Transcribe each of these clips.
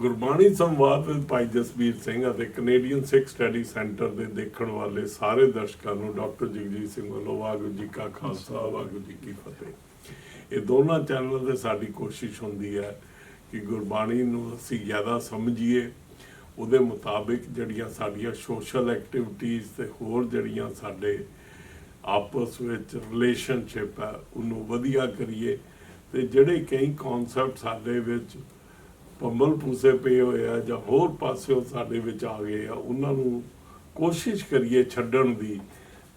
ਗੁਰਬਾਣੀ ਸੰਵਾਦ ਭਾਈ ਜਸਬੀਰ ਸਿੰਘ ਅਤੇ ਕੈਨੇਡੀਅਨ ਸਿੱਖ study centre ਦੇ ਦੇਖਣ ਵਾਲੇ ਸਾਰੇ ਦਰਸ਼ਕਾਂ ਨੂੰ ਡਾਕਟਰ ਜਗਜੀਤ ਸਿੰਘ ਵੱਲੋਂ ਵਾਹਿਗੁਰੂ ਜੀ ਕਾ ਖਾਲਸਾ, ਵਾਹਿਗੁਰੂ ਜੀ ਕੀ ਫਤਿਹ। ਇਹ ਦੋਨਾਂ ਚੈਨਲ ਤੇ ਸਾਡੀ ਕੋਸ਼ਿਸ਼ ਹੁੰਦੀ ਹੈ ਕਿ ਗੁਰਬਾਣੀ ਨੂੰ ਅਸੀਂ ਜ਼ਿਆਦਾ ਸਮਝੀਏ। ਉਹਦੇ ਮੁਤਾਬਿਕ ਜਿਹੜੀਆਂ ਸਾਡੀਆਂ ਸੋਸ਼ਲ ਐਕਟੀਵਿਟੀਜ਼ ਤੇ ਹੋਰ ਜਿਹੜੀਆਂ ਸਾਡੇ ਆਪਸ ਵਿੱਚ ਰਿਲੇਸ਼ਨਸ਼ਿਪ ਹੈ, ਉਹਨੂੰ ਵਧੀਆ ਕਰੀਏ ਤੇ ਜਿਹੜੇ ਕਈ ਕਨਸੈਪਟ ਸਾਡੇ ਵਿੱਚ ਪੰਬਲ ਪੂਸੇ ਪਏ ਹੋਏ ਆ ਜਾਂ ਹੋਰ ਪਾਸਿਓਂ ਸਾਡੇ ਵਿੱਚ ਆ ਗਏ ਆ ਉਹਨਾਂ ਨੂੰ ਕੋਸ਼ਿਸ਼ ਕਰੀਏ ਛੱਡਣ ਦੀ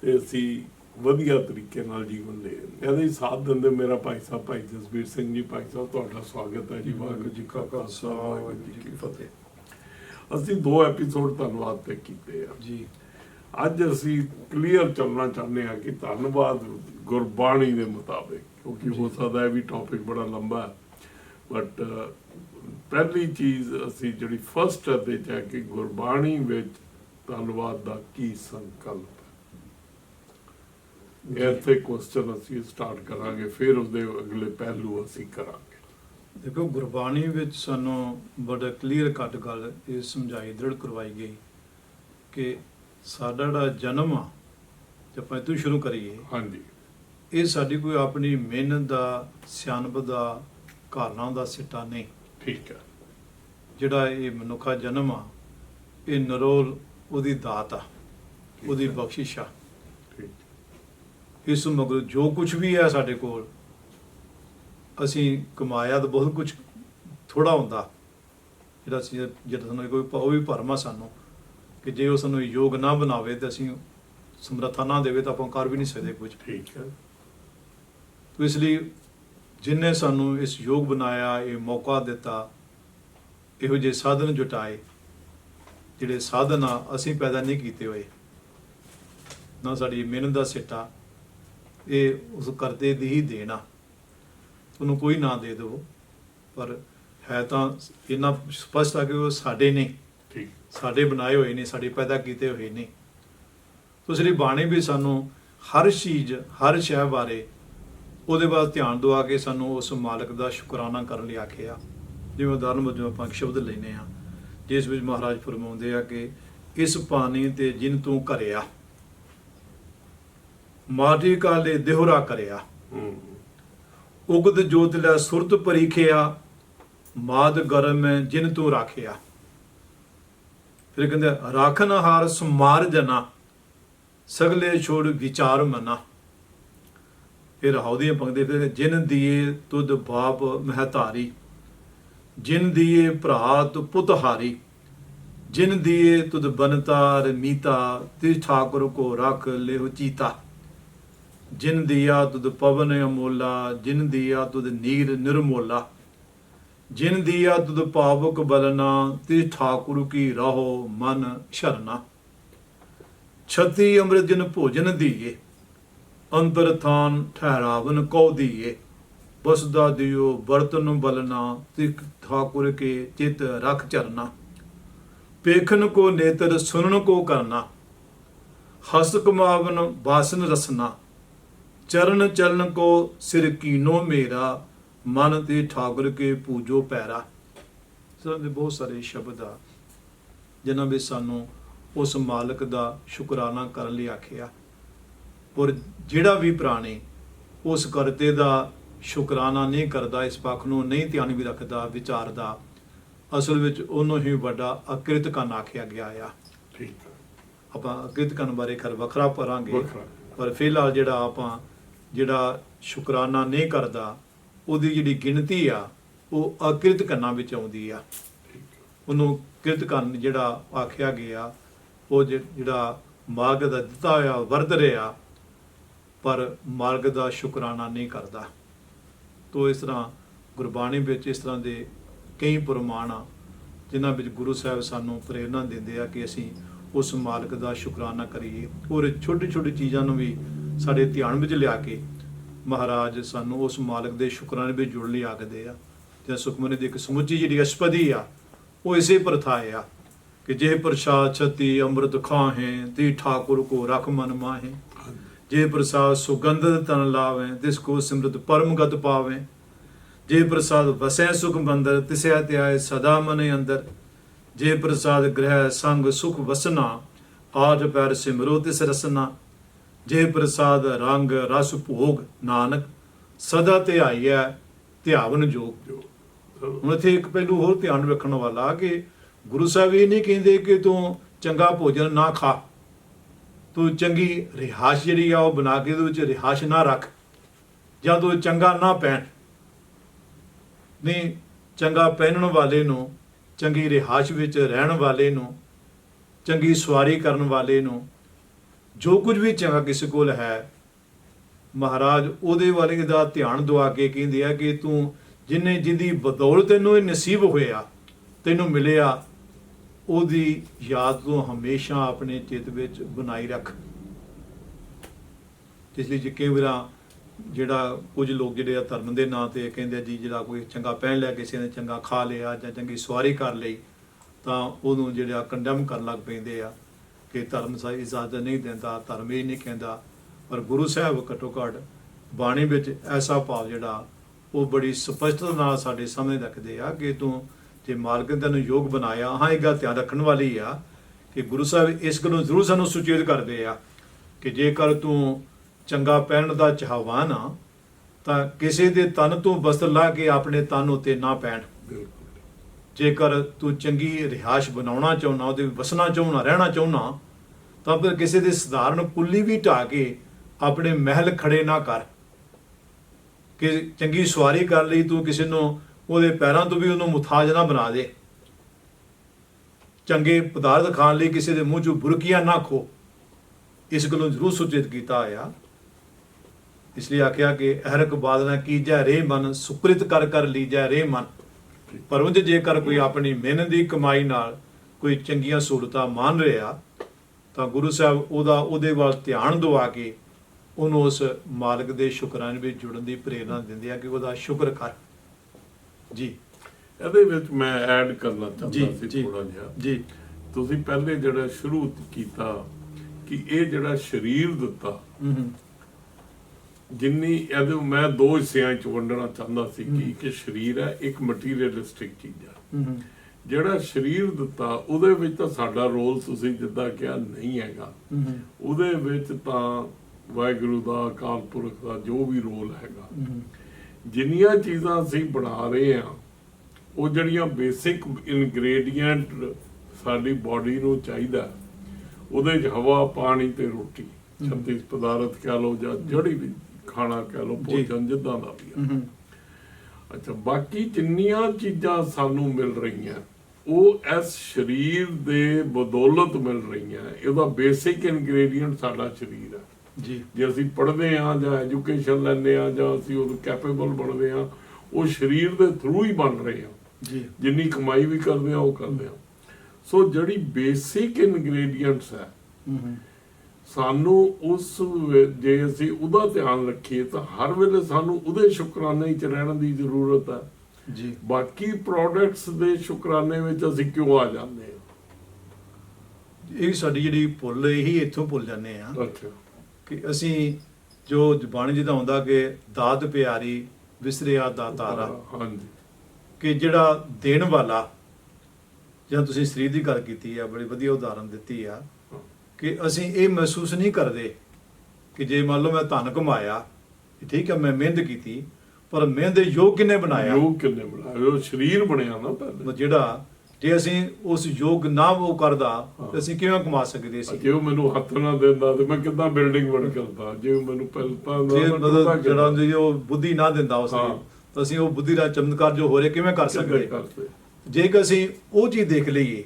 ਤੇ ਅਸੀਂ ਵਧੀਆ ਤਰੀਕੇ ਨਾਲ ਜੀਵਨ ਦੇ ਇਹਦੇ ਸਾਥ ਦਿੰਦੇ ਮੇਰਾ ਭਾਈ ਸਾਹਿਬ ਭਾਈ ਜਸਬੀਰ ਸਿੰਘ ਜੀ ਭਾਈ ਸਾਹਿਬ ਤੁਹਾਡਾ ਸਵਾਗਤ ਹੈ ਜੀ। ਵਾਹਿਗੁਰੂ ਜੀ ਕਾ ਖਾਲਸਾ ਵਾਹਿਗੁਰੂ ਜੀ ਕੀ ਫਤਿਹ। ਅਸੀਂ ਦੋ ਐਪੀਸੋਡ ਧੰਨਵਾਦ ਤੇ ਕੀਤੇ ਆ। ਜੀ। ਅੱਜ ਅਸੀਂ ਕਲੀਅਰ ਚੱਲਣਾ ਚਾਹੁੰਦੇ ਹਾਂ ਕਿ ਧੰਨਵਾਦ ਗੁਰਬਾਣੀ ਦੇ ਮੁਤਾਬਿਕ ਕਿਉਂਕਿ ਹੋ ਸਕਦਾ ਹੈ ਵੀ ਟੌਪਿਕ ਬੜਾ ਲੰਬਾ ਹੈ ਬਟ ਪਹਿਲੀ ਚੀਜ਼ ਅਸੀਂ ਜਿਹੜੀ ਫਸਟ ਚ ਹੈ ਕਿ ਗੁਰਬਾਣੀ ਵਿੱਚ ਧੰਨਵਾਦ ਦਾ ਕੀ ਸੰਕਲਪ ਇੱਥੇ ਕੁਐਸਚਨ ਅਸੀਂ ਸਟਾਰਟ ਕਰਾਂਗੇ ਫਿਰ ਉਹਦੇ ਅਗਲੇ ਪਹਿਲੂ ਅਸੀਂ ਕਰਾਂਗੇ। ਦੇਖੋ ਗੁਰਬਾਣੀ ਵਿੱਚ ਸਾਨੂੰ ਬੜਾ ਕਲੀਅਰ ਕੱਟ ਗੱਲ ਇਹ ਸਮਝਾਈ ਦ੍ਰਿੜ ਕਰਵਾਈ ਗਈ ਕਿ ਸਾਡਾ ਜਿਹੜਾ ਜਨਮ ਆ ਜੇ ਆਪਾਂ ਇੱਥੋਂ ਸ਼ੁਰੂ ਕਰੀਏ ਹਾਂਜੀ। ਇਹ ਸਾਡੀ ਕੋਈ ਆਪਣੀ ਮਿਹਨਤ ਦਾ ਸਿਆਣਪ ਦਾ ਕਾਰਨਾਂ ਦਾ ਸਿੱਟਾ ਨਹੀਂ। ਠੀਕ ਹੈ। ਜਿਹੜਾ ਇਹ ਮਨੁੱਖਾ ਜਨਮ ਆ ਇਹ ਨਰੋਲ ਉਹਦੀ ਦਾਤ ਆ ਉਹਦੀ ਬਖਸ਼ਿਸ਼ ਆ। ਠੀਕ। ਇਸ ਮਗਰ ਜੋ ਕੁਝ ਵੀ ਹੈ ਸਾਡੇ ਕੋਲ ਅਸੀਂ ਕਮਾਇਆ ਤਾਂ ਬਹੁਤ ਕੁਝ ਥੋੜਾ ਹੁੰਦਾ। ਜਿਹੜਾ ਅਸੀਂ ਜਿਹੜਾ ਸਾਨੂੰ ਕੋਈ ਉਹ ਵੀ ਭਰਮ ਸਾਨੂੰ ਕਿ ਜੇ ਉਹ ਸਾਨੂੰ ਯੋਗ ਨਾ ਬਣਾਵੇ ਤੇ ਅਸੀਂ ਸਮਰੱਥਾ ਨਾ ਦੇਵੇ ਤਾਂ ਆਪਾਂ ਕਰ ਵੀ ਨਹੀਂ ਸਕਦੇ ਕੁਝ ਠੀਕ ਹੈ। ਤੋ ਇਸ ਲਈ ਜਿਨਨੇ ਸਾਨੂੰ ਇਸ ਯੋਗ ਬਣਾਇਆ ਇਹ ਮੌਕਾ ਦਿੱਤਾ ਇਹੋ ਜਿਹੇ ਸਾਧਨ ਜੁਟਾਏ ਜਿਹੜੇ ਸਾਧਨ ਆ ਅਸੀਂ ਪੈਦਾ ਨਹੀਂ ਕੀਤੇ ਹੋਏ। ਨਾ ਸਾਡੀ ਮਿਹਨਤ ਦਾ ਸਿੱਟਾ ਇਹ ਉਸ ਕਰਤੇ ਦੀ ਹੀ ਦੇਣਾ ਉਹਨੂੰ ਕੋਈ ਨਾ ਦੇ ਦਿਓ ਪਰ ਹੈ ਤਾਂ ਇੰਨਾ ਸਪਸ਼ਟ ਆ ਕਿ ਉਹ ਸਾਡੇ ਨਹੀਂ ਠੀਕ। ਸਾਡੇ ਬਣਾਏ ਹੋਏ ਨੇ ਸਾਡੇ ਪੈਦਾ ਕੀਤੇ ਹੋਏ ਨੇ। ਤੋ ਇਸ ਲਈ ਬਾਣੀ ਵੀ ਸਾਨੂੰ ਹਰ ਚੀਜ਼ ਹਰ ਸ਼ੈ ਬਾਰੇ ਉਹਦੇ ਬਾਅਦ ਧਿਆਨ ਦਵਾ ਕੇ ਸਾਨੂੰ ਉਸ ਮਾਲਕ ਦਾ ਸ਼ੁਕਰਾਨਾ ਕਰਨ ਲਈ ਆਖਿਆ ਜਿਵੇਂ ਉਦਾਹਰਨ ਵਜੋਂ ਆਪਾਂ ਇੱਕ ਸ਼ਬਦ ਲੈਨੇ ਆ ਜਿਸ ਵਿੱਚ ਮਹਾਰਾਜ ਫਰਮਾਉਂਦੇ ਆ ਕਿ ਇਸ ਪਾਣੀ ਤੇ ਜਿਨ ਤੂੰ ਕਰਿਆ ਮਾਟੀ ਕਾਲੇ ਦੇਹਰਾ ਕਰਿਆ। ਉਗਦ ਜੋਤ ਲੈ ਸੁਰਤ ਪਰੀਖਿਆ ਮਾਦ ਗਰਮ ਜਿਨ ਤੂੰ ਰਾਖਿਆ। ਫਿਰ ਕਹਿੰਦੇ ਰਾਖਨ ਹਾਰ ਸਮਾਰ ਜਨਾ ਸਗਲੇ ਛੋੜ ਵਿਚਾਰ ਮਨਾ। ਫਿਰ ਹਉਦੀਆਂ ਪੰਗਦੇ ਫਿਰ ਜਿਨ ਦੀਏ ਤੁਧ ਬਾਪ ਮਹਤਾਰੀ ਜਿਨ ਦੀਏ ਭਰਾ ਤੁ ਜਿਨ ਦੀਏ ਤੁਧ ਬਨਤਾਰ ਮੀਤਾ, ਤਿਸ ਠਾਕੁਰ ਕੋ ਰਖ ਲਿਹੁ ਚੀਤਾ, ਜਿਨ ਦੀਆ ਤੁਧ ਪਵਨ ਅਮੋਲਾ, ਜਿਨ ਦੀਆ ਤੁਧ ਨੀਰ ਨਿਰਮੋਲਾ, ਜਿਨ ਦੀਆ ਤੁਧ ਪਾਵਕ ਬਲਨਾ, ਤਿਸ ਠਾਕੁਰ ਕੀ ਰਹੋ ਮਨ ਸ਼ਰਨਾ। ਛਤੀ ਅੰਮ੍ਰਿਤ ਜਿਨ ਭੋਜਨ ਦੀਏ ਅੰਤਰ ਥਾਨ ਠਹਿਰਾਵਨ ਕਉ ਦੀਏ। ਬਸਦਾ ਦਿਓ ਬਰਤਨ ਬਲਨਾ ਤਿਕ ਠਾਕੁਰ ਕੇ ਚਿਤ ਰਖ ਚਰਨਾ। ਪੇਖਨ ਕੋ ਨੇਤਰ ਸੁਨਨ ਕੋ ਕਰਨਾ। ਹਸ ਕਮਾਵਨ ਬਾਸਨ ਰਸਨਾ। ਚਰਨ ਚਰਨ ਕੋ ਸਿਰ ਕੀਨੋ ਮੇਰਾ, ਮਨ ਤੇ ਠਾਕੁਰ ਕੇ ਪੂਜੋ ਪੈਰਾ। ਸੋ ਦੇ ਬਹੁਤ ਸਾਰੇ ਸ਼ਬਦ ਆ, ਜਿਨ੍ਹਾਂ ਵਿੱਚ ਸਾਨੂੰ ਉਸ ਮਾਲਕ ਦਾ ਸ਼ੁਕਰਾਨਾ ਕਰਨ ਲਈ ਆਖਿਆ। ਔਰ ਜਿਹੜਾ ਵੀ ਪ੍ਰਾਣੀ ਉਸ ਕਰਤੇ ਦਾ ਸ਼ੁਕਰਾਨਾ ਨਹੀਂ ਕਰਦਾ ਇਸ ਪੱਖ ਨੂੰ ਨਹੀਂ ਧਿਆਨ ਵੀ ਰੱਖਦਾ ਵਿਚਾਰਦਾ ਅਸਲ ਵਿੱਚ ਉਹਨੂੰ ਹੀ ਵੱਡਾ ਅਕ੍ਰਿਤ ਕਨ ਆਖਿਆ ਗਿਆ ਆ। ਠੀਕ ਆਪਾਂ ਅਕ੍ਰਿਤ ਕਨ ਬਾਰੇ ਖਰ ਵੱਖਰਾ ਵੱਖਰਾ। ਪਰ ਫਿਲਹਾਲ ਜਿਹੜਾ ਆਪਾਂ ਜਿਹੜਾ ਸ਼ੁਕਰਾਨਾ ਨਹੀਂ ਕਰਦਾ ਉਹਦੀ ਜਿਹੜੀ ਗਿਣਤੀ ਆ ਉਹ ਅਕ੍ਰਿਤ ਕੰਨਾਂ ਵਿੱਚ ਆਉਂਦੀ ਆ। ਉਹਨੂੰ ਕਿਰਤ ਕਰਨ ਜਿਹੜਾ ਆਖਿਆ ਗਿਆ ਉਹ ਜਿਹੜਾ ਮਾਰਗ ਦਾ ਦਿੱਤਾ ਹੋਇਆ ਵਰਤ ਰਿਹਾ ਪਰ ਮਾਰਗ ਦਾ ਸ਼ੁਕਰਾਨਾ ਨਹੀਂ ਕਰਦਾ। ਤੋ ਇਸ ਤਰ੍ਹਾਂ ਗੁਰਬਾਣੀ ਵਿੱਚ ਇਸ ਤਰ੍ਹਾਂ ਦੇ ਕਈ ਪ੍ਰਮਾਣ ਆ, ਜਿਨ੍ਹਾਂ ਵਿੱਚ ਗੁਰੂ ਸਾਹਿਬ ਸਾਨੂੰ ਪ੍ਰੇਰਣਾ ਦਿੰਦੇ ਆ ਕਿ ਅਸੀਂ ਉਸ ਮਾਲਕ ਦਾ ਸ਼ੁਕਰਾਨਾ ਕਰੀਏ ਔਰ ਛੋਟੀ ਛੋਟੀ ਚੀਜ਼ਾਂ ਨੂੰ ਵੀ ਸਾਡੇ ਧਿਆਨ ਵਿੱਚ ਲਿਆ ਕੇ ਮਹਾਰਾਜ ਸਾਨੂੰ ਉਸ ਮਾਲਕ ਦੇ ਸ਼ੁਕਰਾਨੇ ਵਿੱਚ ਜੁੜਨ ਲਈ ਆਖਦੇ ਆ। ਜਾਂ ਸੁਖਮਨੀ ਦੀ ਇੱਕ ਸਮੁੱਚੀ ਜਿਹੜੀ ਅਸਪਦੀ ਆ, ਉਹ ਇਸੇ ਪ੍ਰਥਾ ਆ ਕਿ ਜੇ ਪ੍ਰਸਾਦ ਛਤੀ ਅੰਮ੍ਰਿਤ ਖਾਹੇ, ਤੀ ਠਾਕੁਰ ਕੋ ਰਖ ਮਨ ਮਾਹੇ। ਜੇ ਪ੍ਰਸਾਦ ਸੁਗੰਧਿਤ ਤਨ ਲਾਵੇ, ਤਿਸ ਕੋ ਸਿਮਰਤ ਪਰਮ ਗਤ ਪਾਵੇ। ਜੇ ਪ੍ਰਸਾਦ ਵਸੈ ਸੁਖ ਮੰਦਰ ਤਿਸੈ ਧਿਆਏ ਸਦਾ ਮਨ ਅੰਦਰ। ਜੇ ਪ੍ਰਸਾਦ ਗ੍ਰਹਿ ਸੰਗ ਸੁਖ ਵਸਨਾ, ਆਜ ਪੈਰ ਸਿਮਰੋ ਤਿਸ ਰਸਨਾ। ਜੇ ਪ੍ਰਸਾਦ ਰੰਗ ਰਸ ਭੋਗ ਨਾਨਕ, ਸਦਾ ਧਿਆਈਐ, ਧਿਆਵਨ ਜੋਗ। ਜੋ ਹੁਣ ਇੱਥੇ ਇੱਕ ਪਹਿਲੂ ਹੋਰ ਧਿਆਨ ਰੱਖਣ ਵਾਲਾ ਕਿ ਗੁਰੂ ਸਾਹਿਬ ਇਹ ਨਹੀਂ ਕਹਿੰਦੇ ਕਿ ਤੂੰ ਚੰਗਾ ਭੋਜਨ ਨਾ ਖਾ। ਤੂੰ ਚੰਗੀ ਰਿਹਾਸ਼ ਜਿਹੜੀ ਆ ਉਹ ਬਣਾ ਕੇ ਉਹਦੇ ਵਿੱਚ ਰਿਹਾਸ਼ ਨਾ ਰੱਖ ਜਾਂ ਤੂੰ ਚੰਗਾ ਨਾ ਪਹਿਨ ਨਹੀਂ, ਚੰਗਾ ਪਹਿਨਣ ਵਾਲੇ ਨੂੰ, ਚੰਗੀ ਰਿਹਾਸ਼ ਵਿੱਚ ਰਹਿਣ ਵਾਲੇ ਨੂੰ, ਚੰਗੀ ਸਵਾਰੀ ਕਰਨ ਵਾਲੇ ਨੂੰ, ਜੋ ਕੁਝ ਵੀ ਚੰਗਾ ਕਿਸੇ ਕੋਲ ਹੈ, ਮਹਾਰਾਜ ਉਹਦੇ ਵਾਲੇ ਦਾ ਧਿਆਨ ਦਵਾ ਕੇ ਕਹਿੰਦੇ ਆ ਕਿ ਤੂੰ ਜਿਨੇ ਜਿੰਦੀ ਬਦੌਲਤ ਤੈਨੂੰ ਇਹ ਨਸੀਬ ਹੋਇਆ, ਤੈਨੂੰ ਮਿਲਿਆ ਉਹਦੀ ਯਾਦ ਤੋਂ ਹਮੇਸ਼ਾ ਆਪਣੇ ਚਿੱਤ ਵਿੱਚ ਬਣਾਈ ਰੱਖ। ਇਸ ਲਈ ਜੇ ਕਈ ਵਾਰ ਜਿਹੜਾ ਕੁਝ ਲੋਕ ਜਿਹੜੇ ਆ ਧਰਮ ਦੇ ਨਾਂ ਤੇ ਕਹਿੰਦੇ ਜੀ ਜਿਹੜਾ ਕੋਈ ਚੰਗਾ ਪਹਿਨ ਲਿਆ ਕਿਸੇ ਨੇ ਚੰਗਾ ਖਾ ਲਿਆ ਜਾਂ ਚੰਗੀ ਸਵਾਰੀ ਕਰ ਲਈ, ਤਾਂ ਉਹਨੂੰ ਜਿਹੜਾ ਕੰਡਮ ਕਰਨ ਲੱਗ ਪੈਂਦੇ ਆ ਕਿ ਧਰਮ ਸਾ ਇਜਾਜ਼ਤ ਨਹੀਂ ਦਿੰਦਾ, ਧਰਮ ਇਹ ਨਹੀਂ ਕਹਿੰਦਾ। ਪਰ ਗੁਰੂ ਸਾਹਿਬ ਘੱਟੋ ਘੱਟ ਬਾਣੀ ਵਿੱਚ ਐਸਾ ਭਾਵ ਜਿਹੜਾ ਉਹ ਬੜੀ ਸਪਸ਼ਟਤਾ ਨਾਲ ਸਾਡੇ ਸਾਹਮਣੇ ਰੱਖਦੇ ਆ ਕਿ ਤੂੰ ਜੇ ਮਾਲਕ ਨੇ ਤੈਨੂੰ ਯੋਗ ਬਣਾਇਆ। ਹਾਂ, ਇਹ ਗੱਲ ਧਿਆਨ ਰੱਖਣ ਵਾਲੀ ਆ ਕਿ ਗੁਰੂ ਸਾਹਿਬ ਇਸ ਗੱਲੋਂ ਜ਼ਰੂਰ ਸਾਨੂੰ ਸੁਚੇਤ ਕਰਦੇ ਆ ਕਿ ਜੇਕਰ ਤੂੰ ਚੰਗਾ ਪਹਿਨਣ ਦਾ ਚਾਹਵਾਨ ਆ, ਤਾਂ ਕਿਸੇ ਦੇ ਤਨ ਤੋਂ ਵਸਤਰ ਲਾ ਕੇ ਆਪਣੇ ਤਨ ਉਤੇ ਨਾ ਪੈਣ। ਜੇਕਰ ਤੂੰ ਚੰਗੀ ਰਿਹਾਇਸ਼ ਬਣਾਉਣਾ ਚਾਹੁੰਨਾ, ਉਹਦੇ ਵਸਣਾ ਚਾਹੁੰਨਾ, ਰਹਿਣਾ ਚਾਹੁੰਨਾ, ਤਾਂ ਫਿਰ ਕਿਸੇ ਦੇ ਸਧਾਰਨ ਕੁੱਲੀ ਵੀ ਢਾ ਕੇ ਆਪਣੇ ਮਹਿਲ ਖੜੇ ਨਾ ਕਰ। ਕਿ ਚੰਗੀ ਸਵਾਰੀ ਕਰ ਲਈ ਤੂੰ ਕਿਸੇ ਨੂੰ ਉਹਦੇ ਪੈਰਾਂ ਤੋਂ ਵੀ ਉਹਨੂੰ ਮੁਤਾਜ ਨਾ ਬਣਾ ਦੇ। ਚੰਗੇ ਪਦਾਰਥ ਖਾਣ ਲਈ ਕਿਸੇ ਦੇ ਮੂੰਹ 'ਚੋਂ ਬੁਰਕੀਆਂ ਨਾ ਖੋ। ਇਸ ਗੱਲੋਂ ਜ਼ਰੂਰ ਸੁਚੇਤ ਕੀਤਾ ਆਇਆ ਇਸ ਲਈ ਆਖਿਆ ਕਿ ਅਹਰਕ ਬਾਦਨਾ ਕੀਜੈ ਰੇ ਮਨ, ਸੁਕ੍ਰਿਤ ਕਰ ਕਰ ਲੀਜੈ ਰੇ ਮਨ। ਪਰ ਜੇਕਰ ਕੋਈ ਆਪਣੀ ਮਿਹਨਤ ਦੀ ਕਮਾਈ ਨਾਲ ਕੋਈ ਚੰਗੀਆਂ ਸਹੂਲਤਾਂ ਮੰਨ ਰਿਹਾ, ਤਾਂ ਗੁਰੂ ਸਾਹਿਬ ਉਹਦਾ ਉਹਦੇ ਵੱਲ ਧਿਆਨ ਦਵਾ ਕੇ ਉਹਨੂੰ ਉਸ ਮਾਲਕ ਦੇ ਸ਼ੁਕਰਾਨੇ ਵਿੱਚ ਜੁੜਨ ਦੀ ਪ੍ਰੇਰਣਾ ਦਿੰਦੇ ਆ ਕਿ ਉਹਦਾ ਸ਼ੁਕਰ ਕਰ। ਜੀ। ਇਹਦੇ ਵਿੱਚ ਮੈਂ ਐਡ ਕਰਨਾ ਚਾਹੁੰਦਾ ਸੀ ਥੋੜਾ ਜਿਹਾ। ਜੀ। ਤੁਸੀਂ ਪਹਿਲੇ ਜਿਹੜਾ ਸ਼ੁਰੂ ਕੀਤਾ ਕਿ ਇਹ ਜਿਹੜਾ ਸਰੀਰ ਦਿੱਤਾ ਜਿੰਨੀ ਇਹਦੇ ਮੈਂ ਦੋ ਹਿੱਸਿਆਂ ਚ ਵੰਡਣਾ ਚਾਹੁੰਦਾ ਸੀ ਕਿ ਇੱਕ ਸਰੀਰ ਹੈ ਇੱਕ ਮਟੀਰੀਅਲਿਸਟਿਕ ਚੀਜ਼ ਹੈ। ਜਿਹੜਾ ਸਰੀਰ ਦਿੱਤਾ ਉਹਦੇ ਵਿੱਚ ਤਾਂ ਸਾਡਾ ਰੋਲ ਤੁਸੀਂ ਜਿੱਦਾਂ ਕਿਹਾ ਨਹੀਂ ਹੈਗਾ। ਉਹਦੇ ਵਿੱਚ ਤਾਂ ਵਾਹਿਗੁਰੂ ਦਾ ਅਕਾਲ ਪੁਰਖ ਦਾ ਜੋ ਵੀ ਰੋਲ ਹੈਗਾ। ਜਿੰਨੀਆਂ ਚੀਜ਼ਾਂ ਅਸੀਂ ਬਣਾ ਰਹੇ ਆ ਉਹ ਜਿਹੜੀਆਂ ਬੇਸਿਕ ਇਨਗਰੀਡੀਐਂਟ ਸਾਡੀ ਬਾਡੀ ਨੂੰ ਚਾਹੀਦਾ ਉਹਦੇ 'ਚ ਹਵਾ ਪਾਣੀ ਤੇ ਰੋਟੀ ਹਮ। 36 ਪਦਾਰਥ ਕਹਿ ਲਓ ਜਾਂ ਜਿਹੜੀ ਵੀ ਖਾਣਾ ਕਹਿ ਲਓ। ਭੋਜਨ ਜਿੱਦਾਂ ਦਾ ਵੀ ਆ ਅੱਛਾ ਬਾਕੀ ਜਿੰਨੀਆਂ ਚੀਜ਼ਾਂ ਸਾਨੂੰ ਮਿਲ ਰਹੀਆਂ ਉਹ ਇਸ ਸਰੀਰ ਦੇ ਬਦੌਲਤ ਮਿਲ ਰਹੀਆਂ ਇਹਦਾ ਬੇਸਿਕ ਇਨਗਰੀਡੀਐਂਟ ਸਾਡਾ ਸਰੀਰ ਹੈ ਜੀ। ਜੇ ਅਸੀਂ ਪੜ੍ਹਦੇ ਆ ਜਾਂ ਐਜੂਕੇਸ਼ਨ ਲੈਂਦੇ ਆ ਜਾਂ ਅਸੀਂ ਉਹ ਕੈਪੇਬਲ ਬਣਦੇ ਆ ਉਹ ਸਰੀਰ ਦੇ ਥਰੂ ਹੀ ਬਣ ਰਹੇ ਆ ਜੀ। ਜਿੰਨੀ ਕਮਾਈ ਵੀ ਕਰਦੇ ਆ ਉਹ ਕਰਦੇ ਆ ਸੋ ਜਿਹੜੀ ਬੇਸਿਕ ਇਨਗਰੀਡੀਐਂਟਸ ਹੈ ਹੂੰ ਹੂੰ। ਸਾਨੂੰ ਉਸ ਜੇ ਅਸੀਂ ਉਹਦਾ ਧਿਆਨ ਰੱਖੀਏ ਤਾਂ ਹਰ ਵੇਲੇ ਸਾਨੂੰ ਉਹਦੇ ਸ਼ੁਕਰਾਨੇ 'ਚ ਰਹਿਣ ਦੀ ਜ਼ਰੂਰਤ ਹੈ। ਜੀ। ਬਾਕੀ ਪ੍ਰੋਡਕਟਸ ਦੇ ਸ਼ੁਕਰਾਨੇ ਵਿੱਚ ਅਸੀਂ ਕਿਉਂ ਆ ਜਾਂਦੇ ਇਹ ਸਾਡੀ ਜਿਹੜੀ ਭੁੱਲ ਇਹੀ ਇੱਥੋਂ ਭੁੱਲ ਜਾਂਦੇ ਆ ਅੱਛਾ। ਕਿ ਅਸੀਂ ਜੋ ਬਾਣੀ ਜਿਹਦਾ ਹੁੰਦਾ ਕਿ ਦਾਤ ਪਿਆਰੀ ਵਿਸਰਿਆ ਦਾਤਾਰਾ ਹਾਂਜੀ। ਕਿ ਜਿਹੜਾ ਦੇਣ ਵਾਲਾ ਜਾਂ ਤੁਸੀਂ ਸਰੀਰ ਦੀ ਗੱਲ ਕੀਤੀ ਆ ਬੜੀ ਵਧੀਆ ਉਦਾਹਰਨ ਦਿੱਤੀ ਆ ਕਿ ਅਸੀਂ ਇਹ ਮਹਿਸੂਸ ਨਹੀਂ ਕਰਦੇ ਕਿ ਜੇ ਮੰਨ ਲਓ ਮੈਂ ਧਨ ਕਮਾਇਆ ਠੀਕ ਹੈ ਮੈਂ ਮਿਹਨਤ ਕੀਤੀ ਪਰ ਮਿਹਨਤ ਦੇ ਯੋਗ ਕਿਨੇ ਬਣਾਇਆ? ਯੋਗ ਕਿੰਨੇ ਬਣਾਇਆ? ਉਹ ਸਰੀਰ ਬਣਿਆ ਨਾ ਪਹਿਲੇ। ਜਿਹੜਾ ਜੇ ਅਸੀਂ ਉਸ ਯੋਗ ਨਾ ਉਹ ਕਰਦਾ। ਤਾਂ ਅਸੀਂ ਕਿਵੇਂ ਕਮਾ ਸਕਦੇ ਸੀ? ਜੇ ਉਹ ਮੈਨੂੰ ਹੱਥ ਨਾ ਦਿੰਦਾ ਤੇ ਮੈਂ ਕਿੱਦਾਂ ਬਿਲਡਿੰਗ ਬਣ ਕਰਦਾ ਜੇ ਉਹ ਮੈਨੂੰ ਜੇ ਮਤਲਬ ਜਿਹੜਾ ਹੁੰਦੀ ਉਹ ਬੁੱਧੀ ਨਾ ਦਿੰਦਾ ਉਸ। ਨੂੰ ਤਾਂ ਅਸੀਂ ਉਹ ਬੁੱਧੀ ਦਾ ਚਮਤਕਾਰ ਜੋ ਹੋ ਰਿਹਾ ਕਿਵੇਂ ਕਰ ਸਕਦੇ? ਕਰਦੇ ਜੇਕਰ ਅਸੀਂ ਉਹ ਚੀਜ਼ ਦੇਖ ਲਈਏ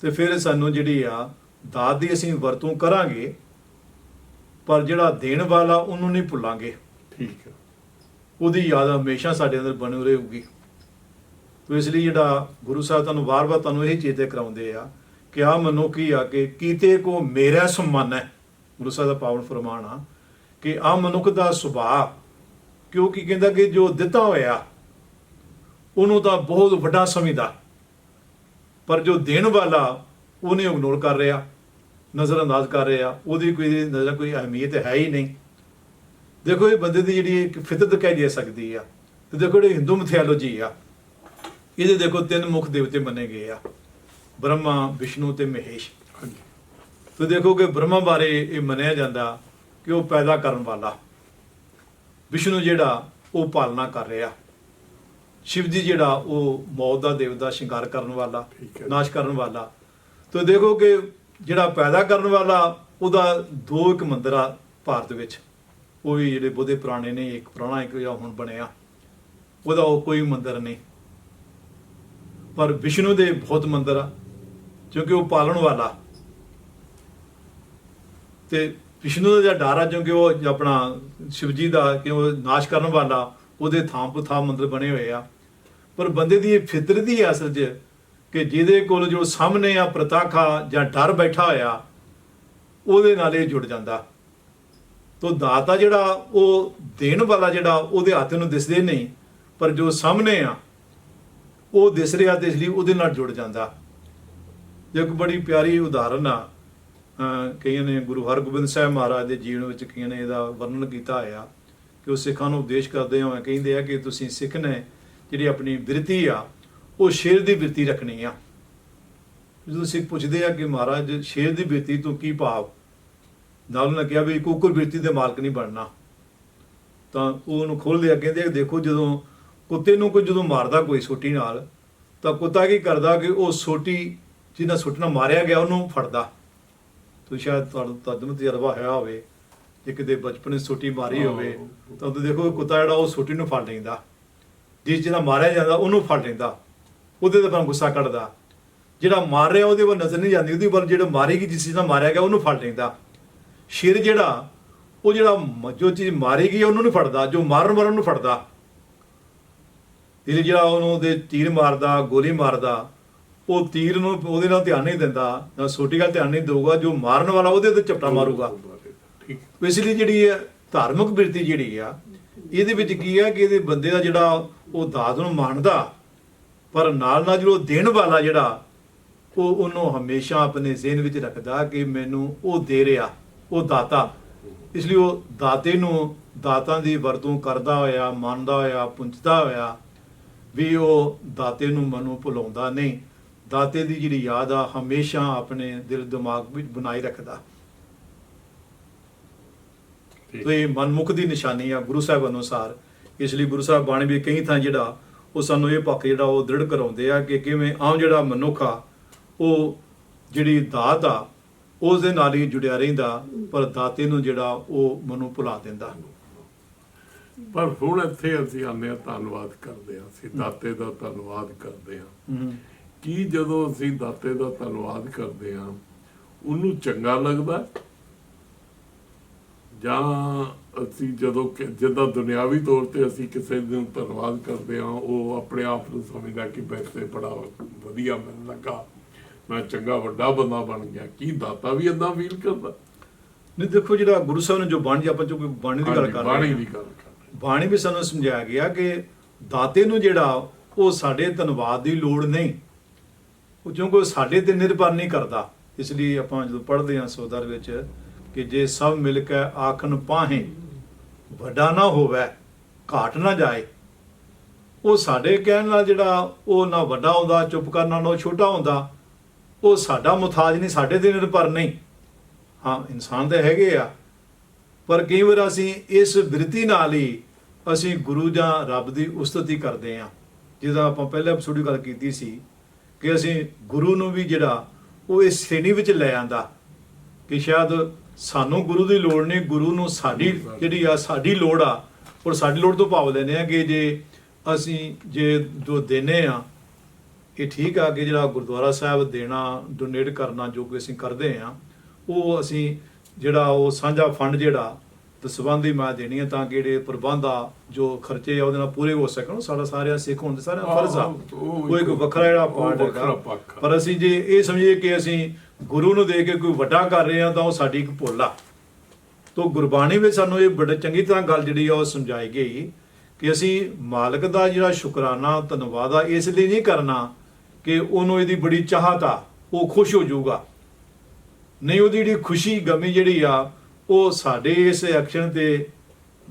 ਤੇ ਫਿਰ ਸਾਨੂੰ ਜਿਹੜੀ ਆ ਦਾਤ ਦੀ ਅਸੀਂ ਵਰਤੋਂ ਕਰਾਂਗੇ ਪਰ ਜਿਹੜਾ ਦੇਣ ਵਾਲਾ ਉਹਨੂੰ ਨਹੀਂ ਭੁੱਲਾਂਗੇ। ਠੀਕ ਹੈ। ਉਹਦੀ ਯਾਦ ਹਮੇਸ਼ਾ ਸਾਡੇ ਅੰਦਰ ਬਣੀ ਰਹੇਗੀ। ਤੋ ਇਸ ਲਈ ਜਿਹੜਾ ਗੁਰੂ ਸਾਹਿਬ ਤੁਹਾਨੂੰ ਵਾਰ-ਵਾਰ ਤੁਹਾਨੂੰ ਇਹ ਚੇਤੇ ਕਰਾਉਂਦੇ ਆ ਕਿ ਆ ਮਨੁੱਖੀ ਆ ਕੇ ਕੀਤੇ ਕੋ ਮੇਰਾ ਸਮਾਨ ਹੈ। ਗੁਰੂ ਸਾਹਿਬ ਦਾ ਪਾਵਨ ਫਰਮਾਨ ਆ ਕਿ ਆ ਮਨੁੱਖ ਦਾ ਸੁਭਾਅ ਕਿਉਂਕਿ ਕਹਿੰਦਾ ਕਿ ਜੋ ਦਿੱਤਾ ਹੋਇਆ, ਉਹਨੂੰ ਤਾਂ ਬਹੁਤ ਵੱਡਾ ਸਮਝਦਾ। ਪਰ ਜੋ ਦੇਣ ਵਾਲਾ, ਉਹਨੇ ਇਗਨੋਰ ਕਰ ਰਿਹਾ ਨਜ਼ਰ ਅੰਦਾਜ਼ ਕਰ ਰਿਹਾ, ਉਹਦੀ ਕੋਈ ਨਜ਼ਰ ਕੋਈ ਅਹਿਮੀਅਤ ਹੈ ਹੀ ਨਹੀਂ। ਦੇਖੋ ਇਹ ਬੰਦੇ ਦੀ ਜਿਹੜੀ ਇੱਕ ਫਿਤਰਤ ਕਹਿ ਜਾ ਸਕਦੀ ਆ। ਤੇ ਦੇਖੋ ਜਿਹੜੀ ਹਿੰਦੂ ਮਿਥਿਆਲੋਜੀ ਆ। ਇਹਦੇ ਦੇਖੋ ਤਿੰਨ ਮੁੱਖ ਦੇਵਤੇ ਮੰਨੇ ਗਏ ਆ ਬ੍ਰਹਮਾ ਵਿਸ਼ਨੂੰ ਤੇ ਮਹੇਸ਼। ਹਾਂਜੀ। ਤੇ ਦੇਖੋ ਕਿ ਬ੍ਰਹਮਾ ਬਾਰੇ ਇਹ ਮੰਨਿਆ ਜਾਂਦਾ ਕਿ ਉਹ ਪੈਦਾ ਕਰਨ ਵਾਲਾ। ਵਿਸ਼ਨੂੰ ਜਿਹੜਾ ਉਹ ਪਾਲਣਾ ਕਰ ਰਿਹਾ। ਸ਼ਿਵ ਜੀ ਜਿਹੜਾ ਉਹ ਮੌਤ ਦਾ ਦੇਵਤਾ ਸ਼ਿੰਗਾਰ ਕਰਨ ਵਾਲਾ। ਨਾਸ਼ ਕਰਨ ਵਾਲਾ। ਤੇ ਦੇਖੋ ਕਿ ਜਿਹੜਾ ਪੈਦਾ ਕਰਨ ਵਾਲਾ ਉਹਦਾ ਦੋ ਇੱਕ ਮੰਦਿਰ ਆ ਭਾਰਤ ਵਿੱਚ। ਉਹ ਵੀ ਜਿਹੜੇ ਬੁੱਧੇ ਪੁਰਾਣੇ ਨੇ ਇੱਕ ਪੁਰਾਣਾ ਇੱਕ ਜਿਹੜਾ ਹੁਣ ਬਣਿਆ। ਉਹਦਾ ਉਹ ਕੋਈ ਮੰਦਿਰ ਨਹੀਂ। ਪਰ ਵਿਸ਼ਨੂੰ ਦੇ ਬਹੁਤ ਮੰਦਰ ਆ, ਕਿਉਂਕਿ ਉਹ ਪਾਲਣ ਵਾਲਾ। ਤੇ ਵਿਸ਼ਨੂੰ ਦਾ ਜਿਹੜਾ ਡਰ ਆ, ਕਿਉਂਕਿ ਉਹ ਆਪਣਾ ਸ਼ਿਵਜੀ ਦਾ ਕਿ ਉਹ ਨਾਸ਼ ਕਰਨ ਵਾਲਾ, ਉਹਦੇ ਥਾਂ ਪੋ ਥਾਂ ਮੰਦਰ ਬਣੇ ਹੋਏ ਆ। ਪਰ ਬੰਦੇ ਦੀ ਇਹ ਫਿਤਰਤ ਹੀ ਆ ਅਸਲ 'ਚ ਕਿ ਜਿਹਦੇ ਕੋਲ ਜੋ ਸਾਹਮਣੇ ਆ ਪ੍ਰਤਾਖਾ ਜਾਂ ਡਰ ਬੈਠਾ ਹੋਇਆ, ਉਹਦੇ ਨਾਲ ਇਹ ਜੁੜ ਜਾਂਦਾ। ਤੋ ਦਾਤਾ ਜਿਹੜਾ ਉਹ ਦੇਣ ਵਾਲਾ ਜਿਹੜਾ, ਉਹਦੇ ਹੱਥ ਨੂੰ ਦਿਸਦੇ ਨਹੀਂ, ਪਰ ਜੋ ਸਾਹਮਣੇ ਆ ਉਹ ਦਿਸ ਰਿਹਾ ਤੇ ਇਸ ਲਈ ਉਹਦੇ ਨਾਲ ਜੁੜ ਜਾਂਦਾ। ਇੱਕ ਬੜੀ ਪਿਆਰੀ ਉਦਾਹਰਨ ਆ ਕਈਆਂ ਨੇ ਗੁਰੂ ਹਰਗੋਬਿੰਦ ਸਾਹਿਬ ਮਹਾਰਾਜ ਦੇ ਜੀਵਨ ਵਿੱਚ ਕਈਆਂ ਨੇ ਇਹਦਾ ਵਰਣਨ ਕੀਤਾ ਹੋਇਆ ਕਿ ਉਹ ਸਿੱਖਾਂ ਨੂੰ ਉਪਦੇਸ਼ ਕਰਦੇ ਹੋਏ ਕਹਿੰਦੇ ਆ ਕਿ ਤੁਸੀਂ ਸਿੱਖ ਨੇ, ਜਿਹੜੀ ਆਪਣੀ ਬਿਰਤੀ ਆ, ਉਹ ਸ਼ੇਰ ਦੀ ਬਿਰਤੀ ਰੱਖਣੀ ਆ। ਜਦੋਂ ਸਿੱਖ ਪੁੱਛਦੇ ਆ ਕਿ ਮਹਾਰਾਜ, ਸ਼ੇਰ ਦੀ ਬਿਰਤੀ ਤੋਂ ਕੀ ਭਾਵ? ਨਾਲ ਉਹਨਾਂ ਕਿਹਾ ਵੀ ਕੁੱਕਰ ਬਿਰਤੀ ਦੇ ਮਾਲਕ ਨਹੀਂ ਬਣਨਾ। ਤਾਂ ਉਹ ਉਹਨੂੰ ਖੋਲ੍ਹਦੇ ਆ, ਕਹਿੰਦੇ ਆ, ਦੇਖੋ ਜਦੋਂ ਕੁੱਤੇ ਨੂੰ ਕੋਈ ਜਦੋਂ ਮਾਰਦਾ ਕੋਈ ਸੋਟੀ ਨਾਲ ਤਾਂ ਕੁੱਤਾ ਕੀ ਕਰਦਾ ਕਿ ਉਹ ਸੋਟੀ ਜਿਹਨਾਂ ਸੁੱਟਣਾ ਮਾਰਿਆ ਗਿਆ ਉਹਨੂੰ ਫੜਦਾ। ਤੁਸੀਂ ਸ਼ਾਇਦ ਤੁਹਾਨੂੰ ਤੁਹਾਨੂੰ ਤਜਰਬਾ ਹੋਇਆ ਹੋਵੇ ਜੇ ਕਿਤੇ ਬਚਪਨ ਵਿੱਚ ਸੋਟੀ ਮਾਰੀ ਹੋਵੇ ਤਾਂ ਉਹ ਦੇਖੋ ਕੁੱਤਾ ਜਿਹੜਾ ਉਹ ਸੋਟੀ ਨੂੰ ਫੜ ਲੈਂਦਾ। ਜਿਸ ਜਿਹਦਾ ਮਾਰਿਆ ਜਾਂਦਾ ਉਹਨੂੰ ਫੜ ਲੈਂਦਾ। ਉਹਦੇ ਤੇ ਬੜਾ ਗੁੱਸਾ ਕੱਢਦਾ। ਜਿਹੜਾ ਮਾਰ ਰਿਹਾ ਉਹਦੇ ਵੱਲ ਨਜ਼ਰ ਨਹੀਂ ਜਾਂਦੀ ਉਹਦੀ ਵੱਲ ਜਿਹੜਾ ਮਾਰੇਗੀ ਜਿਸ ਚੀਜ਼ ਨਾਲ ਮਾਰਿਆ ਗਿਆ ਉਹਨੂੰ ਫੜ ਲੈਂਦਾ। ਸ਼ੇਰ ਜਿਹੜਾ ਉਹ ਜਿਹੜਾ ਜੋ ਚੀਜ਼ ਮਾਰੀ ਗਈ ਉਹਨੂੰ ਨਹੀਂ ਫੜਦਾ ਜੋ ਮਾਰਨ ਵਾਲਾ ਉਹਨੂੰ ਫੜਦਾ। ਇਹ ਜਿਹੜਾ ਉਹਨੂੰ ਦੇ ਤੀਰ ਮਾਰਦਾ ਗੋਲੀ ਮਾਰਦਾ ਉਹ ਤੀਰ ਨੂੰ ਉਹਦੇ ਨਾਲ ਧਿਆਨ ਨਹੀਂ ਦਿੰਦਾ ਨਾ ਸੋਟੀ ਵੱਲ ਧਿਆਨ ਨਹੀਂ ਦੇਊਗਾ ਜੋ ਮਾਰਨ ਵਾਲਾ ਉਹਦੇ ਤੇ ਚਪਟਾ ਮਾਰੂਗਾ। ਠੀਕ ਇਸ ਲਈ ਜਿਹੜੀ ਹੈ ਧਾਰਮਿਕ ਬਿਰਤੀ ਜਿਹੜੀ ਆ ਇਹਦੇ ਵਿੱਚ ਕੀ ਹੈ ਕਿ ਇਹਦੇ ਬੰਦੇ ਦਾ ਜਿਹੜਾ ਉਹ ਦਾਤ ਨੂੰ ਮੰਨਦਾ ਪਰ ਨਾਲ ਨਾਲ ਜਿਹੜਾ ਦੇਣ ਵਾਲਾ ਜਿਹੜਾ ਉਹ ਉਹਨੂੰ ਹਮੇਸ਼ਾ ਆਪਣੇ ਜ਼ਿਹਨ ਵਿੱਚ ਰੱਖਦਾ ਕਿ ਮੈਨੂੰ ਉਹ ਦੇ ਰਿਹਾ ਉਹ ਦਾਤਾ। ਇਸ ਲਈ ਉਹ ਦਾਤੇ ਨੂੰ ਦਾਤਾਂ ਦੀ ਵਰਤੋਂ ਕਰਦਾ ਹੋਇਆ ਮੰਨਦਾ ਹੋਇਆ ਪੁੰਚਦਾ ਹੋਇਆ ਵੀ ਉਹ ਦਾਤੇ ਨੂੰ ਮਨੋਂ ਭੁਲਾਉਂਦਾ ਨਹੀਂ। ਦਾਤੇ ਦੀ ਜਿਹੜੀ ਯਾਦ ਆ ਹਮੇਸ਼ਾ ਆਪਣੇ ਦਿਲ ਦਿਮਾਗ ਵਿੱਚ ਬਣਾਈ ਰੱਖਦਾ। ਤੇ ਇਹ ਮਨਮੁਖ ਦੀ ਨਿਸ਼ਾਨੀ ਆ ਗੁਰੂ ਸਾਹਿਬ ਅਨੁਸਾਰ। ਇਸ ਲਈ ਗੁਰੂ ਸਾਹਿਬ ਬਾਣੀ ਵੀ ਕਈ ਥਾਂ ਜਿਹੜਾ ਉਹ ਸਾਨੂੰ ਇਹ ਪੱਕ ਜਿਹੜਾ ਉਹ ਦ੍ਰਿੜ ਕਰਾਉਂਦੇ ਆ ਕਿ ਕਿਵੇਂ ਆਮ ਜਿਹੜਾ ਮਨੁੱਖ ਆ ਉਹ ਜਿਹੜੀ ਦਾਤ ਆ ਉਸ ਦੇ ਨਾਲ ਹੀ ਜੁੜਿਆ ਰਹਿੰਦਾ ਪਰ ਦਾਤੇ ਨੂੰ ਜਿਹੜਾ ਉਹ ਮਨੂੰ ਭੁਲਾ ਦਿੰਦਾ। ਪਰ ਹੁਣ ਇੱਥੇ ਅਸੀਂ ਆਨੇ ਆ ਧੰਨਵਾਦ ਕਰਦੇ ਹਾਂ। ਅਸੀਂ ਦਾਤੇ ਦਾ ਧੰਨਵਾਦ ਕਰਦੇ ਹਾਂ। ਕੀ ਜਦੋਂ ਅਸੀਂ ਦਾਤੇ ਦਾ ਧੰਨਵਾਦ ਕਰਦੇ ਹਾਂ ਉਹਨੂੰ ਚੰਗਾ ਲੱਗਦਾ? ਜਾਂ ਅਸੀਂ ਜਦੋਂ ਜਿੱਦਾਂ ਦੁਨਿਆਵੀ ਤੌਰ ਤੇ ਅਸੀਂ ਕਿਸੇ ਨੂੰ ਧੰਨਵਾਦ ਕਰਦੇ ਹਾਂ ਉਹ ਆਪਣੇ ਆਪ ਨੂੰ ਸਮਝਦਾ ਕਿ ਪੈਸੇ ਬੜਾ ਵਧੀਆ ਮੈਨੂੰ ਲੱਗਾ। ਮੈਂ ਚੰਗਾ ਵੱਡਾ ਬੰਦਾ ਬਣ ਗਿਆ। ਕੀ ਦਾਤਾ ਵੀ ਇਦਾਂ ਫੀਲ ਕਰਦਾ? ਨਹੀਂ ਦੇਖੋ ਜਿਹੜਾ ਗੁਰੂ ਸਾਹਿਬ ਨੇ ਜੋ ਬਾਣੀ ਆਪਾਂ ਜੋ ਬਾਣੀ ਦੀ ਗੱਲ ਕਰ ਬਾਣੀ ਰਹੇ ਦੀ ਹਾਂ ਗੱਲ ਬਾਣੀ ਵੀ ਸਾਨੂੰ ਸਮਝਾਇਆ ਗਿਆ ਕਿ ਦਾਤੇ ਨੂੰ ਜਿਹੜਾ ਉਹ ਸਾਡੇ ਧੰਨਵਾਦ ਦੀ ਲੋੜ ਨਹੀਂ। ਉਹ ਕਿਉਂਕਿ ਉਹ ਸਾਡੇ ਤੇ ਨਿਰਭਰ ਨਹੀਂ ਕਰਦਾ। ਇਸ ਲਈ ਆਪਾਂ ਜਦੋਂ ਪੜ੍ਹਦੇ ਹਾਂ ਸੋਦਰ ਵਿੱਚ ਕਿ ਜੇ ਸਭ ਮਿਲ ਕੇ ਆਖਣ ਪਾਹੇ, ਵੱਡਾ ਨਾ ਹੋਵੇ, ਘਾਟ ਨਾ ਜਾਏ। ਉਹ ਸਾਡੇ ਕਹਿਣ ਨਾਲ ਜਿਹੜਾ ਉਹ ਨਾ ਵੱਡਾ ਹੁੰਦਾ, ਚੁੱਪ ਕਰਨਾ ਨਾ ਉਹ ਛੋਟਾ ਹੁੰਦਾ, ਉਹ ਸਾਡਾ ਮੁਤਾਜ ਨਹੀਂ, ਸਾਡੇ ਤੇ ਨਿਰਭਰ ਨਹੀਂ। ਹਾਂ, ਇਨਸਾਨ ਤਾਂ ਹੈਗੇ ਆ। ਪਰ ਕਈ ਵਾਰ ਅਸੀਂ ਇਸ ਬਿਰਤੀ ਨਾਲ ਹੀ ਅਸੀਂ ਗੁਰੂ ਜਾਂ ਰੱਬ ਦੀ ਉਸਤਤੀ ਕਰਦੇ ਹਾਂ। ਜਿਹਦਾ ਆਪਾਂ ਪਹਿਲੇ ਐਪੀਸੋਡ ਦੀ ਗੱਲ ਕੀਤੀ ਸੀ ਕਿ ਅਸੀਂ ਗੁਰੂ ਨੂੰ ਵੀ ਜਿਹੜਾ ਉਹ ਇਸ ਸ਼੍ਰੇਣੀ ਵਿੱਚ ਲੈ ਆਂਦਾ ਕਿ ਸ਼ਾਇਦ ਸਾਨੂੰ ਗੁਰੂ ਦੀ ਲੋੜ ਨਹੀਂ, ਗੁਰੂ ਨੂੰ ਸਾਡੀ ਜਿਹੜੀ ਆ ਸਾਡੀ ਲੋੜ ਆ, ਔਰ ਸਾਡੀ ਲੋੜ ਤੋਂ ਭਾਵ ਲੈਂਦੇ ਆ ਕਿ ਜੇ ਅਸੀਂ ਜੇ ਜੋ ਦੇਨੇ ਆ ਇਹ ਠੀਕ ਆ ਕਿ ਜਿਹੜਾ ਗੁਰਦੁਆਰਾ ਸਾਹਿਬ ਦੇਣਾ ਡੋਨੇਟ ਕਰਨਾ ਜੋ ਕਿ ਅਸੀਂ ਕਰਦੇ ਆ ਉਹ ਅਸੀਂ ਜਿਹੜਾ ਉਹ ਸਾਂਝਾ ਫੰਡ ਜਿਹੜਾ ਦਸਵੰਦੀ ਮੈਂ ਦੇਣੀ ਹੈ ਤਾਂ ਕਿ ਜਿਹੜੇ ਪ੍ਰਬੰਧ ਆ ਜੋ ਖਰਚੇ ਆ ਉਹਦੇ ਨਾਲ ਪੂਰੇ ਹੋ ਸਕਣ ਸਾਡਾ ਸਾਰਿਆਂ ਸਿੱਖ ਹੋਣ ਦੇ ਸਾਰਿਆਂ ਫਰਜ਼ ਆ। ਉਹ ਉਹ ਇੱਕ ਵੱਖਰਾ ਜਿਹੜਾ ਪਾਰਟ ਹੈਗਾ। ਆ। ਪਰ ਅਸੀਂ ਜੇ ਇਹ ਸਮਝੀਏ ਕਿ ਅਸੀਂ ਗੁਰੂ ਨੂੰ ਦੇ ਕੇ ਕੋਈ ਵੱਡਾ ਕਰ ਰਹੇ ਹਾਂ ਤਾਂ ਉਹ ਸਾਡੀ ਇੱਕ ਭੁੱਲ ਆ। ਤੋਂ ਗੁਰਬਾਣੀ ਵਿੱਚ ਸਾਨੂੰ ਇਹ ਬੜੇ ਚੰਗੀ ਤਰ੍ਹਾਂ ਗੱਲ ਜਿਹੜੀ ਆ ਉਹ ਸਮਝਾਈ ਗਈ ਕਿ ਅਸੀਂ ਮਾਲਕ ਦਾ ਜਿਹੜਾ ਸ਼ੁਕਰਾਨਾ ਧੰਨਵਾਦ ਆ ਇਸ ਲਈ ਨਹੀਂ ਕਰਨਾ ਕਿ ਉਹਨੂੰ ਇਹਦੀ ਬੜੀ ਚਾਹਤ ਆ ਉਹ ਖੁਸ਼ ਹੋ ਜਾਊਗਾ। ਨਹੀਂ, ਉਹਦੀ ਜਿਹੜੀ ਖੁਸ਼ੀ, ਗਮੀ ਜਿਹੜੀ ਆ, ਉਹ ਸਾਡੇ ਇਸ ਐਕਸ਼ਨ ਤੇ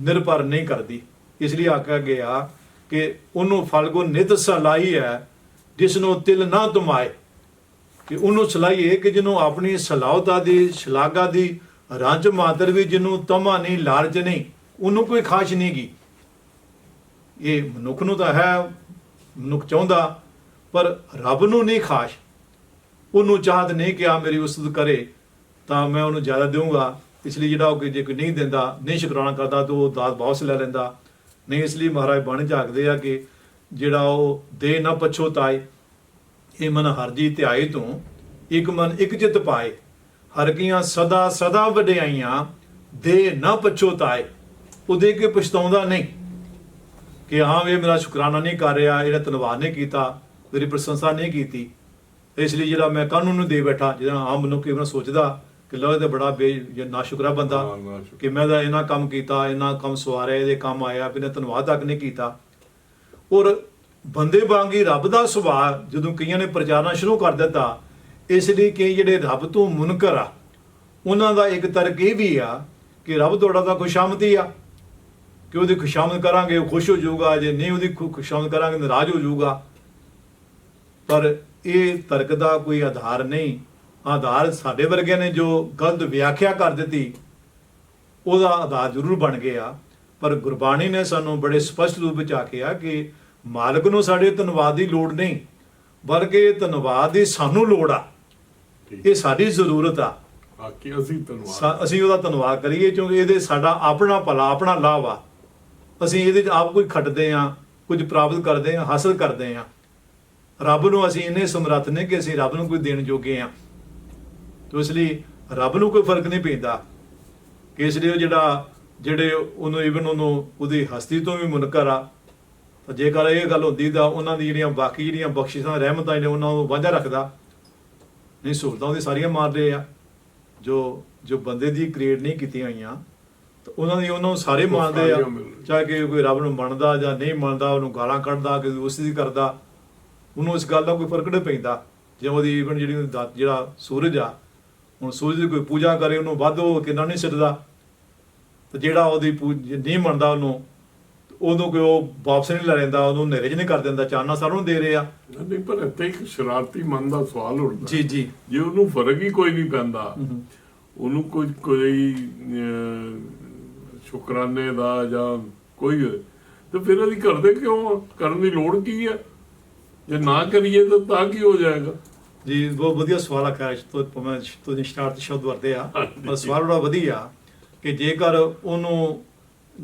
ਨਿਰਭਰ ਨਹੀਂ ਕਰਦੀ। ਇਸ ਲਈ ਆਖਿਆ ਗਿਆ ਕਿ ਉਹਨੂੰ ਫਲਗੁਨ ਨਿਤ ਸਲਾਈ ਹੈ ਜਿਸ ਨੂੰ ਤਿਲ ਨਾ ਤੁਮਾਏ। ਕਿ ਉਹਨੂੰ ਸਲਾਈਏ ਕਿ ਜਿਹਨੂੰ ਆਪਣੀ ਸਲਾਹਤਾ ਦੀ, ਸ਼ਲਾਘਾ ਦੀ, ਰੰਜ ਮਾਤਰ ਵੀ ਜਿਹਨੂੰ ਤਮਾ ਨਹੀਂ, ਲਾਲਚ ਨਹੀਂ, ਉਹਨੂੰ ਕੋਈ ਖਾਸ਼ ਨਹੀਂ ਗੀ। ਇਹ ਮਨੁੱਖ ਨੂੰ ਤਾਂ ਹੈ, ਮਨੁੱਖ ਚਾਹੁੰਦਾ, ਪਰ ਰੱਬ ਨੂੰ ਨਹੀਂ ਖਾਸ਼। ਉਹਨੂੰ ਚਾਹਤ ਨਹੀਂ ਕਿ ਆ ਮੇਰੀ ਉਸਤ ਕਰੇ, ਤਾਂ ਮੈਂ ਉਹਨੂੰ ਜ਼ਿਆਦਾ ਦੇਵਾਂਗਾ ਇਸ ਲਈ ਜਿਹੜਾ ਉਹ ਕਿ ਜੇ ਕੋਈ ਨਹੀਂ ਦਿੰਦਾ, ਨਹੀਂ ਸ਼ੁਕਰਾਨਾ ਕਰਦਾ, ਤਾਂ ਉਹ ਦਾਤ ਵਾਪਸ ਲੈ ਲੈਂਦਾ। ਨਹੀਂ, ਇਸ ਲਈ ਮਹਾਰਾਜ ਬਣ ਜਾਗਦੇ ਆ ਕਿ ਜਿਹੜਾ ਉਹ ਦੇ ਨਾ ਪਛੋਤਾਏ ਇਹ ਮਨ ਹਰਜੀ ਧਿਆਏ ਤੋਂ, ਇੱਕ ਮਨ ਇੱਕ ਚਿਤ ਪਾਏ। ਹਰ ਕੀਆਂ ਸਦਾ ਸਦਾ ਵਡਿਆਈਆਂ ਦੇ ਨਾ ਪਛੋਤਾਏ ਉਹਦੇ ਕੇ ਪਛਤਾਉਂਦਾ ਨਹੀਂ ਕਿ ਹਾਂ ਇਹ ਮੇਰਾ ਸ਼ੁਕਰਾਨਾ ਨਹੀਂ ਕਰ ਰਿਹਾ, ਇਹਦਾ ਧੰਨਵਾਦ ਨਹੀਂ ਕੀਤਾ, ਮੇਰੀ ਪ੍ਰਸ਼ੰਸਾ ਨਹੀਂ ਕੀਤੀ। ਇਸ ਲਈ ਜਿਹੜਾ ਮੈਂ ਕਾਨੂੰਨ ਨੂੰ ਦੇ ਬੈਠਾ ਜਿਹੜਾ ਆਮ ਮਨੁੱਖ ਇਹਨਾਂ ਸੋਚਦਾ ਕਿ ਲੋ ਇਹ ਤਾਂ ਬੜਾ ਬੇ ਜੇ ਨਾ ਸ਼ੁਕਰਾ ਬੰਦਾ ਨਾਸ਼ੁਕਰਾ। ਕਿ ਮੈਂ ਤਾਂ ਇਹਨਾਂ ਕੰਮ ਕੀਤਾ ਇਹਨਾਂ ਕੰਮ ਸਵਾਰਿਆ ਇਹਦੇ ਕੰਮ ਆਇਆ ਵੀ ਨੇ ਧੰਨਵਾਦ ਤੱਕ ਨਹੀਂ ਕੀਤਾ ਔਰ ਬੰਦੇ ਵਾਂਗੀ ਰੱਬ ਦਾ ਸੁਭਾਅ ਜਦੋਂ ਕਈਆਂ ਨੇ ਪ੍ਰਚਾਰਨਾ ਸ਼ੁਰੂ ਕਰ ਦਿੱਤਾ ਇਸ ਲਈ ਕਿ ਜਿਹੜੇ ਰੱਬ ਤੋਂ ਮੁਨਕਰ ਆ ਉਹਨਾਂ ਦਾ ਇੱਕ ਤਰਕ ਇਹ ਵੀ ਆ ਕਿ ਰੱਬ ਤੁਹਾਡਾ ਤਾਂ ਖੁਸ਼ਾਮਦੀ ਆ ਕਿ ਉਹਦੀ ਖੁਸ਼ਾਮਦ ਕਰਾਂਗੇ ਉਹ ਖੁਸ਼ ਹੋ ਜਾਊਗਾ ਜੇ ਨਹੀਂ ਉਹਦੀ ਖੁਸ਼ਾਮਦ ਕਰਾਂਗੇ ਨਾਰਾਜ਼ ਹੋ ਜਾਊਗਾ ਪਰ ਇਹ ਤਰਕ ਦਾ ਕੋਈ ਆਧਾਰ ਨਹੀਂ। ਆਧਾਰ ਸਾਡੇ ਵਰਗੇ ਨੇ ਜੋ ਗਲਤ ਵਿਆਖਿਆ ਕਰ ਦਿੱਤੀ ਉਹਦਾ ਆਧਾਰ ਜ਼ਰੂਰ ਬਣ ਗਿਆ। ਪਰ ਗੁਰਬਾਣੀ ਨੇ ਸਾਨੂੰ ਬੜੇ ਸਪਸ਼ਟ ਰੂਪ ਵਿੱਚ ਆਖਿਆ ਕਿ ਮਾਲਕ ਨੂੰ ਸਾਡੇ ਧੰਨਵਾਦ ਦੀ ਲੋੜ ਨਹੀਂ ਬਲਕਿ ਧੰਨਵਾਦ ਦੀ ਸਾਨੂੰ ਲੋੜ ਆ। ਇਹ ਸਾਡੀ ਜ਼ਰੂਰਤ ਆ। ਬਾਕੀ ਅਸੀਂ ਧੰਨਵਾਦ। ਅਸੀਂ ਉਹਦਾ ਧੰਨਵਾਦ ਕਰੀਏ ਕਿਉਂਕਿ ਇਹਦੇ ਸਾਡਾ ਆਪਣਾ ਭਲਾ ਆਪਣਾ ਲਾਭ ਆ। ਅਸੀਂ ਇਹਦੇ 'ਚ ਆਪ ਕੁਝ ਖੱਟਦੇ ਆ ਕੁਝ ਪ੍ਰਾਪਤ ਕਰਦੇ ਆ ਹਾਸਲ ਕਰਦੇ ਆ ਰੱਬ ਨੂੰ ਅਸੀਂ ਇੰਨੇ ਸਮਰੱਥ ਨੇ ਕਿ ਅਸੀਂ ਰੱਬ ਨੂੰ ਕੋਈ ਦੇਣ ਜੋਗੇ ਆ ਤੋ ਇਸ ਲਈ ਰੱਬ ਨੂੰ ਕੋਈ ਫ਼ਰਕ ਨਹੀਂ ਪੈਂਦਾ ਕਿ ਇਸ ਲਈ ਉਹ ਜਿਹੜਾ ਜਿਹੜੇ ਉਹਨੂੰ ਇਵਨ ਉਹਨੂੰ ਉਹਦੀ ਹਸਤੀ ਤੋਂ ਵੀ ਮੁਨਕਰ ਆ। ਤਾਂ ਜੇਕਰ ਇਹ ਗੱਲ ਹੁੰਦੀ ਤਾਂ ਉਹਨਾਂ ਦੀ ਜਿਹੜੀਆਂ ਬਾਕੀ ਜਿਹੜੀਆਂ ਬਖਸ਼ਿਸ਼ਾਂ ਰਹਿਮਤਾਂ ਨੇ ਉਹਨਾਂ ਨੂੰ ਵਾਂਝਾ ਰੱਖਦਾ ਨਹੀਂ ਸਹੂਲਤਾਂ ਉਹਦੀ ਸਾਰੀਆਂ ਮਾਰ ਰਹੇ ਆ। ਜੋ ਜੋ ਬੰਦੇ ਦੀ ਕ੍ਰੀਏਟ ਨਹੀਂ ਕੀਤੀਆਂ ਹੋਈਆਂ ਤਾਂ ਉਹਨਾਂ ਦੀ ਉਹਨਾਂ ਨੂੰ ਸਾਰੇ ਮੰਨਦੇ ਆ। ਚਾਹੇ ਕਿ ਕੋਈ ਰੱਬ ਨੂੰ ਮੰਨਦਾ ਜਾਂ ਨਹੀਂ ਮੰਨਦਾ ਉਹਨੂੰ ਗਾਲਾਂ ਕੱਢਦਾ ਕਿ ਉਸ ਦੀ ਕਰਦਾ ਉਹਨੂੰ ਇਸ ਗੱਲ ਦਾ ਕੋਈ ਫ਼ਰਕ ਨਹੀਂ ਪੈਂਦਾ। ਜੇ ਉਹਦੀ ਇਵਨ ਜਿਹੜੀ ਉਹਦੀ ਜਿਹੜਾ ਸੂਰਜ ਆ ਹੁਣ ਸੂਰਜ ਦੀ ਕੋਈ ਪੂਜਾ ਕਰੇ ਉਹਨੂੰ ਵੱਧ ਉਹ ਕਿੰਨਾ ਨਹੀਂ ਸਿੱਟਦਾ। ਤੇ ਜਿਹੜਾ ਉਹਦੀ ਨਹੀਂ ਮੰਨਦਾ ਉਹਨੂੰ ਉਦੋਂ ਕੋਈ ਉਹ ਵਾਪਸ ਨਹੀਂ ਲੈ ਲੈਂਦਾ ਉਹਨੂੰ ਨੇਰੇ 'ਚ ਨਹੀਂ ਕਰ ਦਿੰਦਾ ਚਾਨਣਾ ਸਾਰਿਆਂ ਨੂੰ ਦੇ ਰਿਹਾ। ਨਹੀਂ ਪਰ ਇੱਥੇ ਇੱਕ ਸ਼ਰਾਰਤੀ ਮਨ ਦਾ ਸਵਾਲ ਉੱਠਦਾ। ਜੀ ਜੀ। ਜੇ ਉਹਨੂੰ ਫ਼ਰਕ ਹੀ ਕੋਈ ਨਹੀਂ ਪੈਂਦਾ। ਉਹਨੂੰ ਕੋਈ ਕੋਈ ਸ਼ੁਕਰਾਨੇ ਦਾ ਜਾਂ ਕੋਈ ਤੇ ਫਿਰ ਅਸੀਂ ਕਰਦੇ ਕਿਉਂ? ਕਰਨ ਦੀ ਲੋੜ ਕੀ ਹੈ ਜੇ ਨਾ ਕਰੀਏ ਤਾਂ ਤਾਂ ਕੀ ਹੋ ਜਾਏਗਾ? ਜੀ ਬਹੁਤ ਵਧੀਆ ਸਵਾਲ ਆਖਿਆ। ਇਸ ਤੋਂ ਮੈਂ ਤੁਸੀਂ ਸਟਾਰਟ ਸ਼ਬਦ ਵਰਤੇ ਆ। ਪਰ ਸਵਾਲ ਬੜਾ ਵਧੀਆ ਕਿ ਜੇਕਰ ਉਹਨੂੰ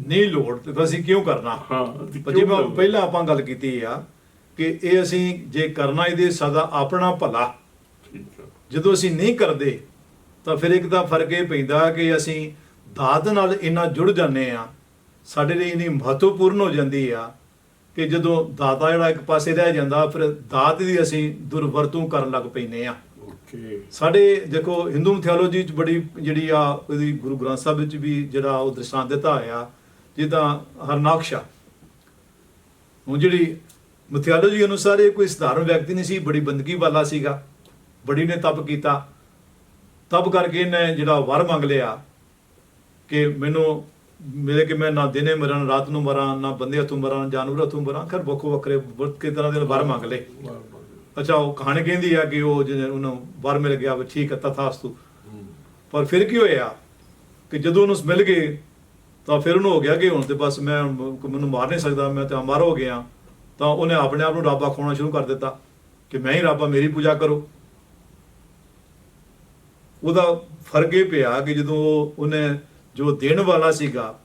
ਨਹੀਂ ਲੋੜ ਤੇ ਅਸੀਂ ਕਿਉਂ ਕਰਨਾ? ਹਾਂ ਜਿਵੇਂ ਕਰਦੇ? ਪਹਿਲਾਂ ਆਪਾਂ ਗੱਲ ਕੀਤੀ ਆ ਕਿ ਇਹ ਅਸੀਂ ਜੇ ਕਰਨਾ ਇਹਦੇ ਸਦਾ ਆਪਣਾ ਭਲਾ। ਜਦੋਂ ਅਸੀਂ ਨਹੀਂ ਕਰਦੇ ਤਾਂ ਫਿਰ ਇੱਕ ਤਾਂ ਫ਼ਰਕ ਇਹ ਪੈਂਦਾ ਕਿ ਅਸੀਂ ਦਾਤ ਨਾਲ ਇੰਨਾ ਜੁੜ ਜਾਂਦੇ ਆ ਸਾਡੇ ਲਈ ਇੰਨੀ ਮਹੱਤਵਪੂਰਨ ਹੋ ਜਾਂਦੀ ਆ ਕਿ ਜਦੋਂ ਦਾਤਾ ਜਿਹੜਾ ਇੱਕ ਪਾਸੇ ਰਹਿ ਜਾਂਦਾ ਫਿਰ ਦਾਤ ਦੀ ਅਸੀਂ ਦੁਰਵਰਤੋਂ ਕਰਨ ਲੱਗ ਪੈਂਦੇ ਆ ਓਕੇ। ਸਾਡੇ ਦੇਖੋ ਹਿੰਦੂ ਮਿਥਿਓਲੋਜੀ ਚ ਬੜੀ ਜਿਹੜੀ ਆ ਉਹਦੀ ਗੁਰੂ ਗ੍ਰੰਥ ਸਾਹਿਬ ਵਿੱਚ ਵੀ ਜਿਹੜਾ ਉਹ ਦ੍ਰਿਸ਼ਟਾਂਤ ਦਿੱਤਾ ਹੋਇਆ ਜਿੱਦਾਂ ਹਰਨਾਕਸ਼ਾ। ਹੁਣ ਜਿਹੜੀ ਮਿਥਿਓਲੋਜੀ ਅਨੁਸਾਰ ਇਹ ਕੋਈ ਸਧਾਰਨ ਵਿਅਕਤੀ ਨਹੀਂ ਸੀ ਬੜੀ ਬੰਦਗੀ ਵਾਲਾ ਸੀਗਾ ਬੜੀ ਨੇ ਤਪ ਕੀਤਾ। ਤਪ ਕਰਕੇ ਇਹਨੇ ਜਿਹੜਾ ਵਰ ਮੰਗ ਲਿਆ ਕਿ ਮੈਨੂੰ ਮੇਰੇ ਕਿ ਮੈਂ ਨਾ ਦਿਨੇ ਮਰਾਂ ਰਾਤ ਨੂੰ ਮਰਾਂ, ਨਾ ਬੰਦੇ ਹੱਥੋਂ ਮਰਾਂ, ਜਾਨਵਰ ਹੱਥੋਂ ਮਰਾਂ, ਖਰ ਵੱਖੋ ਵੱਖਰੇ ਵਰਤ ਤਰ੍ਹਾਂ ਦੇ ਵਰ ਮੰਗ ਲਏ। ਅੱਛਾ, ਉਹ ਕਹਾਣੀ ਕਹਿੰਦੀ ਆ ਕਿ ਉਹ ਜਿਹਨੇ ਵਰ ਮਿਲ ਗਿਆ, ਵੀ ਠੀਕ ਹੈ ਤਥਾਸਤੂ। ਪਰ ਫਿਰ ਕੀ ਹੋਇਆ ਕਿ ਜਦੋਂ ਉਹਨੂੰ ਮਿਲ ਗਏ, ਤਾਂ ਫਿਰ ਉਹਨੂੰ ਹੋ ਗਿਆ ਕਿ ਹੁਣ ਤੇ ਬਸ ਮੈਂ ਮੈਨੂੰ ਮਾਰ ਨਹੀਂ ਸਕਦਾ, ਮੈਂ ਤਾਂ ਅਮਰ ਹੋ ਗਿਆ। ਤਾਂ ਉਹਨੇ ਆਪਣੇ ਆਪ ਨੂੰ ਰੱਬ ਆਖਾਉਣਾ ਸ਼ੁਰੂ ਕਰ ਦਿੱਤਾ ਕਿ ਮੈਂ ਹੀ ਰੱਬ ਮੇਰੀ ਪੂਜਾ ਕਰੋ। ਉਹਦਾ ਫ਼ਰਕ ਇਹ ਪਿਆ ਕਿ ਜਦੋਂ ਉਹਨੇ ਜੋ ਦੇਣ ਵਾਲਾ ਸੀਗਾ